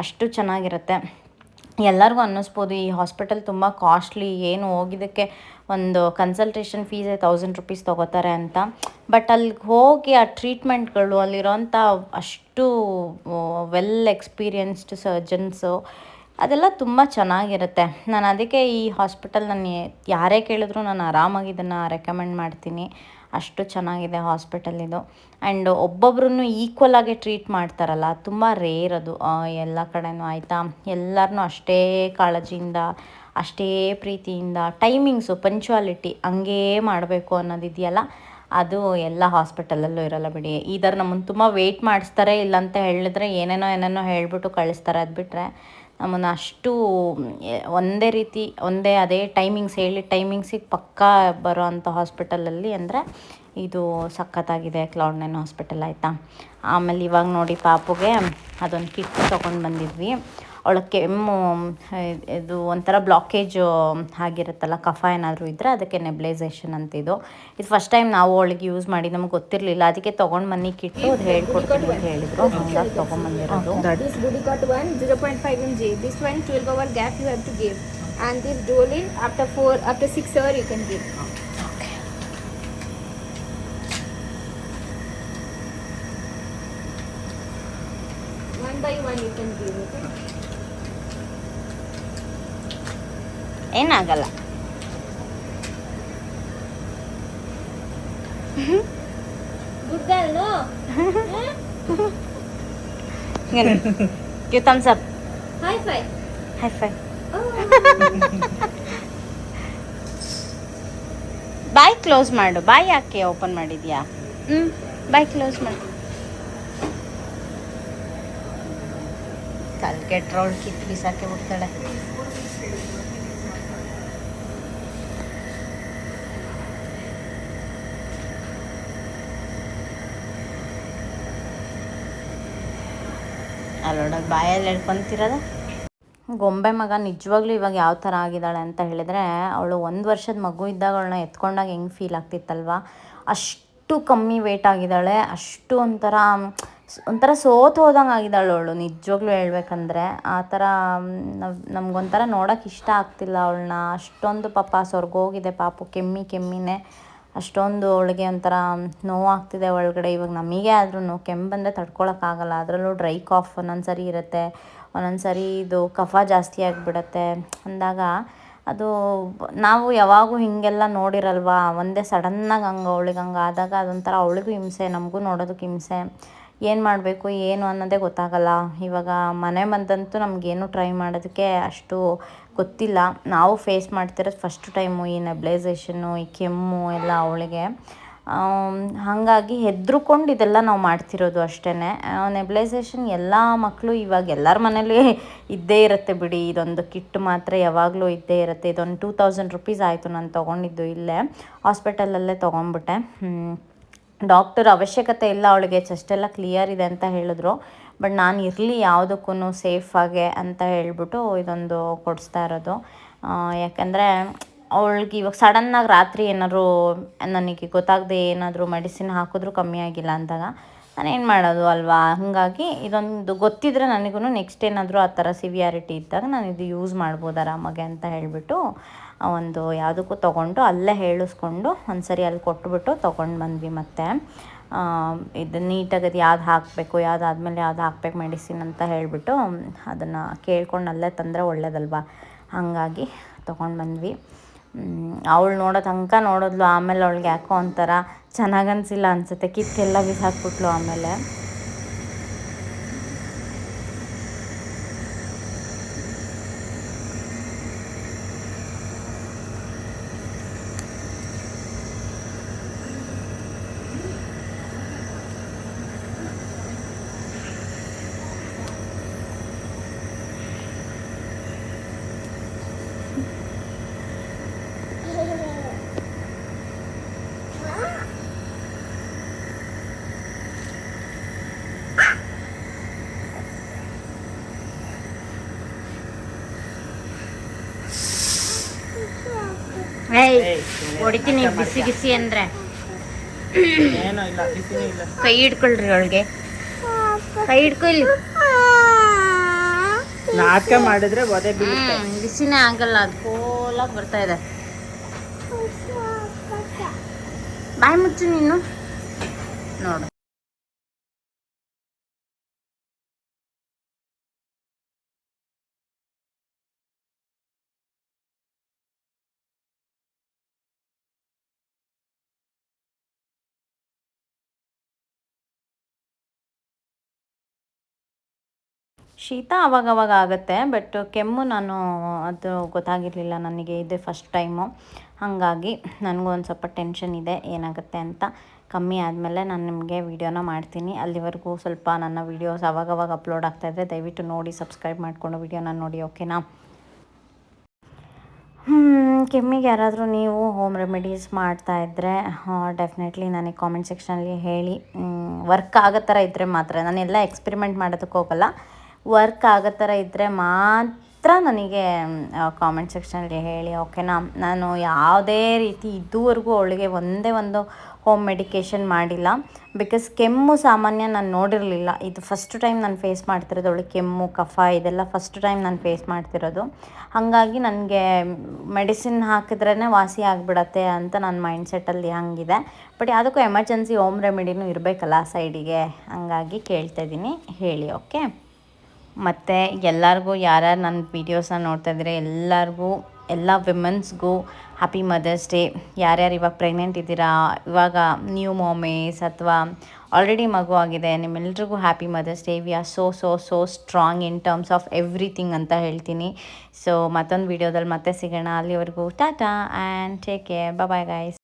ಅಷ್ಟು ಚೆನ್ನಾಗಿರುತ್ತೆ. ಎಲ್ಲರಿಗೂ ಅನ್ನಿಸ್ಬೋದು ಈ ಹಾಸ್ಪಿಟಲ್ ತುಂಬ ಕಾಸ್ಟ್ಲಿ ಏನು ಹೋಗಿದ್ದಕ್ಕೆ ಒಂದು ಕನ್ಸಲ್ಟೇಷನ್ ಫೀಸೇ ತೌಸಂಡ್ ರುಪೀಸ್ ತೊಗೋತಾರೆ ಅಂತ. ಬಟ್ ಅಲ್ಲಿಗೆ ಹೋಗಿ ಆ ಟ್ರೀಟ್ಮೆಂಟ್ಗಳು ಅಲ್ಲಿರೋಂಥ ಅಷ್ಟು ವೆಲ್ ಎಕ್ಸ್ಪೀರಿಯನ್ಸ್ಡ್ ಸರ್ಜನ್ಸು ಅದೆಲ್ಲ ತುಂಬ ಚೆನ್ನಾಗಿರುತ್ತೆ. ನಾನು ಅದಕ್ಕೆ ಈ ಹಾಸ್ಪಿಟಲ್ ನಾನು ಯಾರೇ ಕೇಳಿದ್ರು ನಾನು ಆರಾಮಾಗಿ ಇದನ್ನು ರೆಕಮೆಂಡ್ ಮಾಡ್ತೀನಿ. ಅಷ್ಟು ಚೆನ್ನಾಗಿದೆ ಹಾಸ್ಪಿಟಲ್ ಇದು. ಆ್ಯಂಡ್ ಒಬ್ಬೊಬ್ರು ಈಕ್ವಲ್ ಆಗಿ ಟ್ರೀಟ್ ಮಾಡ್ತಾರಲ್ಲ, ತುಂಬ ರೇರ್ ಅದು. ಎಲ್ಲ ಕಡೆನೂ ಆಯಿತಾ? ಎಲ್ಲರನ್ನೂ ಅಷ್ಟೇ ಕಾಳಜಿಯಿಂದ, ಅಷ್ಟೇ ಪ್ರೀತಿಯಿಂದ ಟೈಮಿಂಗ್ಸು ಪಂಚುವಾಲಿಟಿ ಹಂಗೇ ಮಾಡಬೇಕು ಅನ್ನೋದಿದೆಯಲ್ಲ ಅದು ಎಲ್ಲ ಹಾಸ್ಪಿಟಲಲ್ಲೂ ಇರಲ್ಲ ಬಿಡಿ. ಇದರ ನಮ್ಮನ್ನು ತುಂಬ ವೆಯ್ಟ್ ಮಾಡಿಸ್ತಾರೆ, ಇಲ್ಲಂತ ಹೇಳಿದ್ರೆ ಏನೇನೋ ಏನೇನೋ ಹೇಳಿಬಿಟ್ಟು ಕಳಿಸ್ತಾರೆ ಅದು ಬಿಟ್ಟರೆ ನಮ್ಮನ್ನು ಅಷ್ಟು ಒಂದೇ ರೀತಿ, ಒಂದೇ ಅದೇ ಟೈಮಿಂಗ್ಸ್ ಹೇಳಿ ಟೈಮಿಂಗ್ಸಿಗೆ ಪಕ್ಕಾ ಬರೋ ಅಂಥ ಹಾಸ್ಪಿಟಲಲ್ಲಿ ಅಂದರೆ ಇದು ಸಖತ್ತಾಗಿದೆ ಕ್ಲೌಡ್ ನೈನ್ ಹಾಸ್ಪಿಟಲ್ ಆಯಿತಾ? ಆಮೇಲೆ ಇವಾಗ ನೋಡಿ ಪಾಪುಗೆ ಅದೊಂದು ಕಿಟ್ ತೊಗೊಂಡು ಬಂದಿದ್ವಿ. ಅವಳ ಕೆಮ್ಮು ಇದು ಒಂಥರ ಬ್ಲಾಕೇಜು ಆಗಿರುತ್ತಲ್ಲ, ಕಫ ಏನಾದರೂ ಇದ್ದರೆ ಅದಕ್ಕೆ ನೆಬ್ಲೈಸೇಷನ್ ಅಂತ ಇದು ಫಸ್ಟ್ ಟೈಮ್ ನಾವು ಅವಳಿಗೆ ಯೂಸ್ ಮಾಡಿ, ನಮ್ಗೆ ಗೊತ್ತಿರಲಿಲ್ಲ ಅದಕ್ಕೆ ತೊಗೊಂಡು ಬನ್ನಿ ಕಿಟ್ಟು, ಅದು ಹೇಳ್ಕೊಡ್ತೀನಿ ಅಂತ ಹೇಳಿದರು ಹಂಗಾಗಿ ತೊಗೊಂಬಂದಿರೋದು This Budicot one 0.5 mg. This one 12 hour gap you have to give. And this Dolin after 4 after 6 hour you can give. One by one you can give. ಏನಾಗಲ್ಲ? You thumbs up high five high five. Bye close ಮಾಡು. ಬಾಯ್ ಯಾಕೆ open ಮಾಡಿದ್ಯಾ? ಹ್ಞೂ ಬಾಯ್ close ಮಾಡು. ಕಲ್ಗೆಟ್ರೋಳ್ ಕಿತ್ ಬಿಸಾಕೆ ಬಿಡ್ತಾಳೆ. ಅಲ್ಲೋಡ ಬಾಯಲ್ಲಿ ಹೇಳ್ಕೊತಿರೋದು. ಗೊಂಬೆ ಮಗ ನಿಜವಾಗ್ಲೂ ಇವಾಗ ಯಾವ ಥರ ಆಗಿದ್ದಾಳೆ ಅಂತ ಹೇಳಿದರೆ, ಅವಳು ಒಂದು ವರ್ಷದ ಮಗು ಇದ್ದಾಗ ಅವಳನ್ನ ಎತ್ಕೊಂಡಾಗ ಹೆಂಗೆ ಫೀಲ್ ಆಗ್ತಿತ್ತಲ್ವ? ಅಷ್ಟು ಕಮ್ಮಿ ವೇಟ್ ಆಗಿದ್ದಾಳೆ, ಅಷ್ಟು ಒಂಥರ ಒಂಥರ ಸೋತು ಹೋದಂಗೆ ಆಗಿದ್ದಾಳು ಅವಳು. ನಿಜವಾಗ್ಲೂ ಹೇಳ್ಬೇಕಂದ್ರೆ ಆ ಥರ ನಾವು ನಮ್ಗೊಂಥರ ನೋಡೋಕೆ ಇಷ್ಟ ಆಗ್ತಿಲ್ಲ ಅವಳನ್ನ. ಅಷ್ಟೊಂದು ಪಾಪ ಸ್ವರ್ಗೋಗಿದೆ ಪಾಪು ಕೆಮ್ಮಿ, ಕೆಮ್ಮಿನೇ. ಅಷ್ಟೊಂದು ಅವಳಿಗೆ ಒಂಥರ ನೋವಾಗ್ತಿದೆ ಒಳಗಡೆ. ಇವಾಗ ನಮಗೆ ಆದ್ರೂ ಕೆಮ್ಮು ಬಂದರೆ ತಡ್ಕೊಳಕ್ಕಾಗಲ್ಲ. ಅದರಲ್ಲೂ ಡ್ರೈ ಕಾಫ್ ಒಂದೊಂದು ಸರಿ ಇರುತ್ತೆ, ಒಂದೊಂದು ಸರಿ ಇದು ಕಫ ಜಾಸ್ತಿ ಆಗಿಬಿಡತ್ತೆ. ಅಂದಾಗ ಅದು ನಾವು ಯಾವಾಗೂ ಹೀಗೆಲ್ಲ ನೋಡಿರಲ್ವಾ? ಒಂದೇ ಸಡನ್ನಾಗಿ ಹಂಗೆ ಅವಳಿಗೆ ಹಂಗೆ ಆದಾಗ ಅದೊಂಥರ ಅವಳಿಗೂ ಹಿಂಸೆ, ನಮಗೂ ನೋಡೋದಕ್ಕೆ ಹಿಂಸೆ. ಏನು ಮಾಡಬೇಕು, ಏನು ಅನ್ನೋದೇ ಗೊತ್ತಾಗಲ್ಲ. ಇವಾಗ ಮನೆ ಬಂದಂತೂ ನಮಗೇನು ಟ್ರೈ ಮಾಡೋದಕ್ಕೆ ಅಷ್ಟು ಗೊತ್ತಿಲ್ಲ. ನಾವು ಫೇಸ್ ಮಾಡ್ತಿರೋದು ಫಸ್ಟ್ ಟೈಮು ಈ ನೆಬ್ಲೈಸೇಷನ್ನು ಈ ಕೆಮ್ಮು ಎಲ್ಲ ಅವಳಿಗೆ. ಹಾಗಾಗಿ ಹೆದ್ರುಕೊಂಡು ಇದೆಲ್ಲ ನಾವು ಮಾಡ್ತಿರೋದು ಅಷ್ಟೇ ನೆಬ್ಲೈಸೇಷನ್ ಎಲ್ಲ ಮಕ್ಕಳು ಇವಾಗ ಎಲ್ಲರ ಮನೇಲಿ ಇದ್ದೇ ಇರುತ್ತೆ ಬಿಡಿ. ಇದೊಂದು ಕಿಟ್ ಮಾತ್ರ ಯಾವಾಗಲೂ ಇದ್ದೇ ಇರುತ್ತೆ. ಇದೊಂದು ಟೂ ತೌಸಂಡ್ ರುಪೀಸ್ ಆಯಿತು ನಾನು ತೊಗೊಂಡಿದ್ದು ಇಲ್ಲೇ. ಹಾಸ್ಪಿಟಲಲ್ಲೇ ತೊಗೊಂಡ್ಬಿಟ್ಟೆ. ಡಾಕ್ಟರ್ ಅವಶ್ಯಕತೆ ಇಲ್ಲ ಅವಳಿಗೆ ಚೆಸ್ಟ್ ಎಲ್ಲ ಕ್ಲಿಯರ್ ಇದೆ ಅಂತ ಹೇಳಿದ್ರು. ಬಟ್ ನಾನು ಇರಲಿ ಯಾವುದಕ್ಕೂ ಸೇಫಾಗೆ ಅಂತ ಹೇಳ್ಬಿಟ್ಟು ಇದೊಂದು ಕೊಡಿಸ್ತಾ ಇರೋದು. ಯಾಕಂದರೆ ಅವಳಿಗೆ ಇವಾಗ ಸಡನ್ನಾಗಿ ರಾತ್ರಿ ಏನಾದರೂ ನನಗೆ ಗೊತ್ತಾಗದೆ ಏನಾದರೂ ಮೆಡಿಸಿನ್ ಹಾಕಿದ್ರು ಕಮ್ಮಿ ಆಗಿಲ್ಲ ಅಂದಾಗ. ನಾನು ಏನು ಮಾಡೋದು ಅಲ್ವಾ? ಹಾಗಾಗಿ ಇದೊಂದು ಗೊತ್ತಿದ್ರೆ ನನಗೂ ನೆಕ್ಸ್ಟ್ ಏನಾದರೂ ಆ ಥರ ಸಿವಿಯಾರಿಟಿ ಇದ್ದಾಗ ನಾನು ಇದು ಯೂಸ್ ಮಾಡ್ಬೋದು ಆರಾಮಾಗೆ ಅಂತ ಹೇಳಿಬಿಟ್ಟು ಒಂದು ಯಾವುದಕ್ಕೂ ತೊಗೊಂಡು ಅಲ್ಲೇ ಹೇಳಿಸ್ಕೊಂಡು ಒಂದು ಸರಿ ಅಲ್ಲಿ ಕೊಟ್ಬಿಟ್ಟು ತೊಗೊಂಡು ಬಂದ್ವಿ ಮತ್ತು. ಇದು ನೀಟಾಗಿ ಅದು ಯಾವ್ದು ಹಾಕಬೇಕು, ಯಾವ್ದು ಆದಮೇಲೆ ಯಾವ್ದು ಹಾಕ್ಬೇಕು ಮೆಡಿಸಿನ್ ಅಂತ ಹೇಳಿಬಿಟ್ಟು ಅದನ್ನು ಕೇಳ್ಕೊಂಡು ಅಲ್ಲೇ ತಂದರೆ ಒಳ್ಳೇದಲ್ವಾ? ಹಾಗಾಗಿ ತೊಗೊಂಡು ಬಂದ್ವಿ. ಅವಳು ನೋಡೋ ತನಕ ನೋಡಿದ್ಲು. ಆಮೇಲೆ ಅವಳಿಗೆ ಯಾಕೋ ಒಂಥರ ಚೆನ್ನಾಗಿ ಅನಿಸಿಲ್ಲ ಅನಿಸುತ್ತೆ. ಕಿತ್ತೆಲ್ಲ ಬಿಸಾಕ್ಬಿಟ್ಲು ಆಮೇಲೆ. ಹೊಡಿತೀನಿ ಬಿಸಿ ಬಿಸಿ ಅಂದ್ರೆ. ಕೈ ಹಿಡ್ಕೊಳ್ರಿ ಅವಳಿಗೆ. ಕೈ ಹಿಡ್ಕೊಳ್ಳಿ ನಾಟಕ ಮಾಡಿದ್ರೆ ಒದೆ ಬಿಸಿನೇ ಆಗಲ್ಲ ಅದು ಕೋಲಾಗಿ ಬರ್ತಾ ಇದೆ. ಬಾಯಿ ಮುಚ್ಚು ನೀನು. ನೋಡು. ಶೀತ ಅವಾಗವಾಗ ಆಗುತ್ತೆ ಬಟ್ ಕೆಮ್ಮು ನಾನು ಅದು ಗೊತ್ತಾಗಿರಲಿಲ್ಲ ನನಗೆ ಇದೆ ಫಸ್ಟ್ ಟೈಮು ಹಾಗಾಗಿ ನನಗೂ ಒಂದು ಸ್ವಲ್ಪ ಟೆನ್ಷನ್ ಇದೆ, ಏನಾಗುತ್ತೆ ಅಂತ. ಕಮ್ಮಿ ಆದಮೇಲೆ ನಾನು ನಿಮಗೆ ವೀಡಿಯೋನ ಮಾಡ್ತೀನಿ. ಅಲ್ಲಿವರೆಗೂ ಸ್ವಲ್ಪ ನನ್ನ ವೀಡಿಯೋಸ್ ಅವಾಗವಾಗ ಅಪ್ಲೋಡ್ ಆಗ್ತಾಯಿದ್ರೆ ದಯವಿಟ್ಟು ನೋಡಿ ಸಬ್ಸ್ಕ್ರೈಬ್ ಮಾಡಿಕೊಂಡು ವೀಡಿಯೋನ ನೋಡಿ ಓಕೆನಾ ಕೆಮ್ಮಿಗೆ ಯಾರಾದರೂ ನೀವು ಹೋಮ್ ರೆಮಿಡೀಸ್ ಮಾಡ್ತಾ ಇದ್ದರೆ ಡೆಫಿನೆಟ್ಲಿ ನನಗೆ ಕಾಮೆಂಟ್ ಸೆಕ್ಷನಲ್ಲಿ ಹೇಳಿ. ವರ್ಕ್ ಆಗೋ ಥರ ಇದ್ದರೆ ಮಾತ್ರ. ನಾನೆಲ್ಲ ಎಕ್ಸ್ಪೆರಿಮೆಂಟ್ ಮಾಡೋದಕ್ಕೆ ಹೋಗಲ್ಲ. ವರ್ಕ್ ಆಗೋ ಥರ ಇದ್ದರೆ ಮಾತ್ರ ನನಗೆ ಕಾಮೆಂಟ್ ಸೆಕ್ಷನಲ್ಲಿ ಹೇಳಿ ಓಕೆನಾ ನಾನು ಯಾವುದೇ ರೀತಿ ಇದುವರೆಗೂ ಅವಳಿಗೆ ಒಂದೇ ಒಂದು ಹೋಮ್ ಮೆಡಿಕೇಷನ್ ಮಾಡಿಲ್ಲ. ಬಿಕಾಸ್ ಕೆಮ್ಮು ಸಾಮಾನ್ಯ ನಾನು ನೋಡಿರಲಿಲ್ಲ. ಇದು ಫಸ್ಟ್ ಟೈಮ್ ನಾನು ಫೇಸ್ ಮಾಡ್ತಿರೋದು, ಅವಳಿಗೆ ಕೆಮ್ಮು, ಕಫ ಇದೆಲ್ಲ ಫಸ್ಟ್ ಟೈಮ್ ನಾನು ಫೇಸ್ ಮಾಡ್ತಿರೋದು. ಹಾಗಾಗಿ ನನಗೆ ಮೆಡಿಸಿನ್ ಹಾಕಿದ್ರೇ ವಾಸಿ ಆಗಿಬಿಡತ್ತೆ ಅಂತ ನನ್ನ ಮೈಂಡ್ಸೆಟ್ಟಲ್ಲಿ ಹಂಗಿದೆ. ಬಟ್ ಯಾವುದಕ್ಕೂ ಎಮರ್ಜೆನ್ಸಿ ಹೋಮ್ ರೆಮಿಡಿನೂ ಇರಬೇಕಲ್ಲ ಸೈಡಿಗೆ ಹಂಗಾಗಿ ಕೇಳ್ತಾ ಇದ್ದೀನಿ. ಹೇಳಿ ಓಕೆ ಮತ್ತು ಎಲ್ಲರಿಗೂ ಯಾರ್ಯಾರು ನನ್ನ ವೀಡಿಯೋಸ್ನ ನೋಡ್ತಾ ಇದ್ದಾರೆ, ಎಲ್ಲರಿಗೂ, ಎಲ್ಲ ವಿಮೆನ್ಸ್ಗೂ ಹ್ಯಾಪಿ ಮದರ್ಸ್ ಡೇ ಯಾರ್ಯಾರು ಇವಾಗ ಪ್ರೆಗ್ನೆಂಟ್ ಇದ್ದೀರಾ, ಇವಾಗ ನ್ಯೂ ಮೊಮೇಸ್ ಅಥವಾ ಆಲ್ರೆಡಿ ಮಗು ಆಗಿದೆ, ನಿಮ್ಮೆಲ್ರಿಗೂ happy mother's day we are so so so strong in terms of everything ಅಂತ ಹೇಳ್ತೀನಿ. ಸೊ ಮತ್ತೊಂದು ವೀಡಿಯೋದಲ್ಲಿ ಮತ್ತೆ ಸಿಗೋಣ. ಅಲ್ಲಿವರೆಗೂ tata and take care bye guys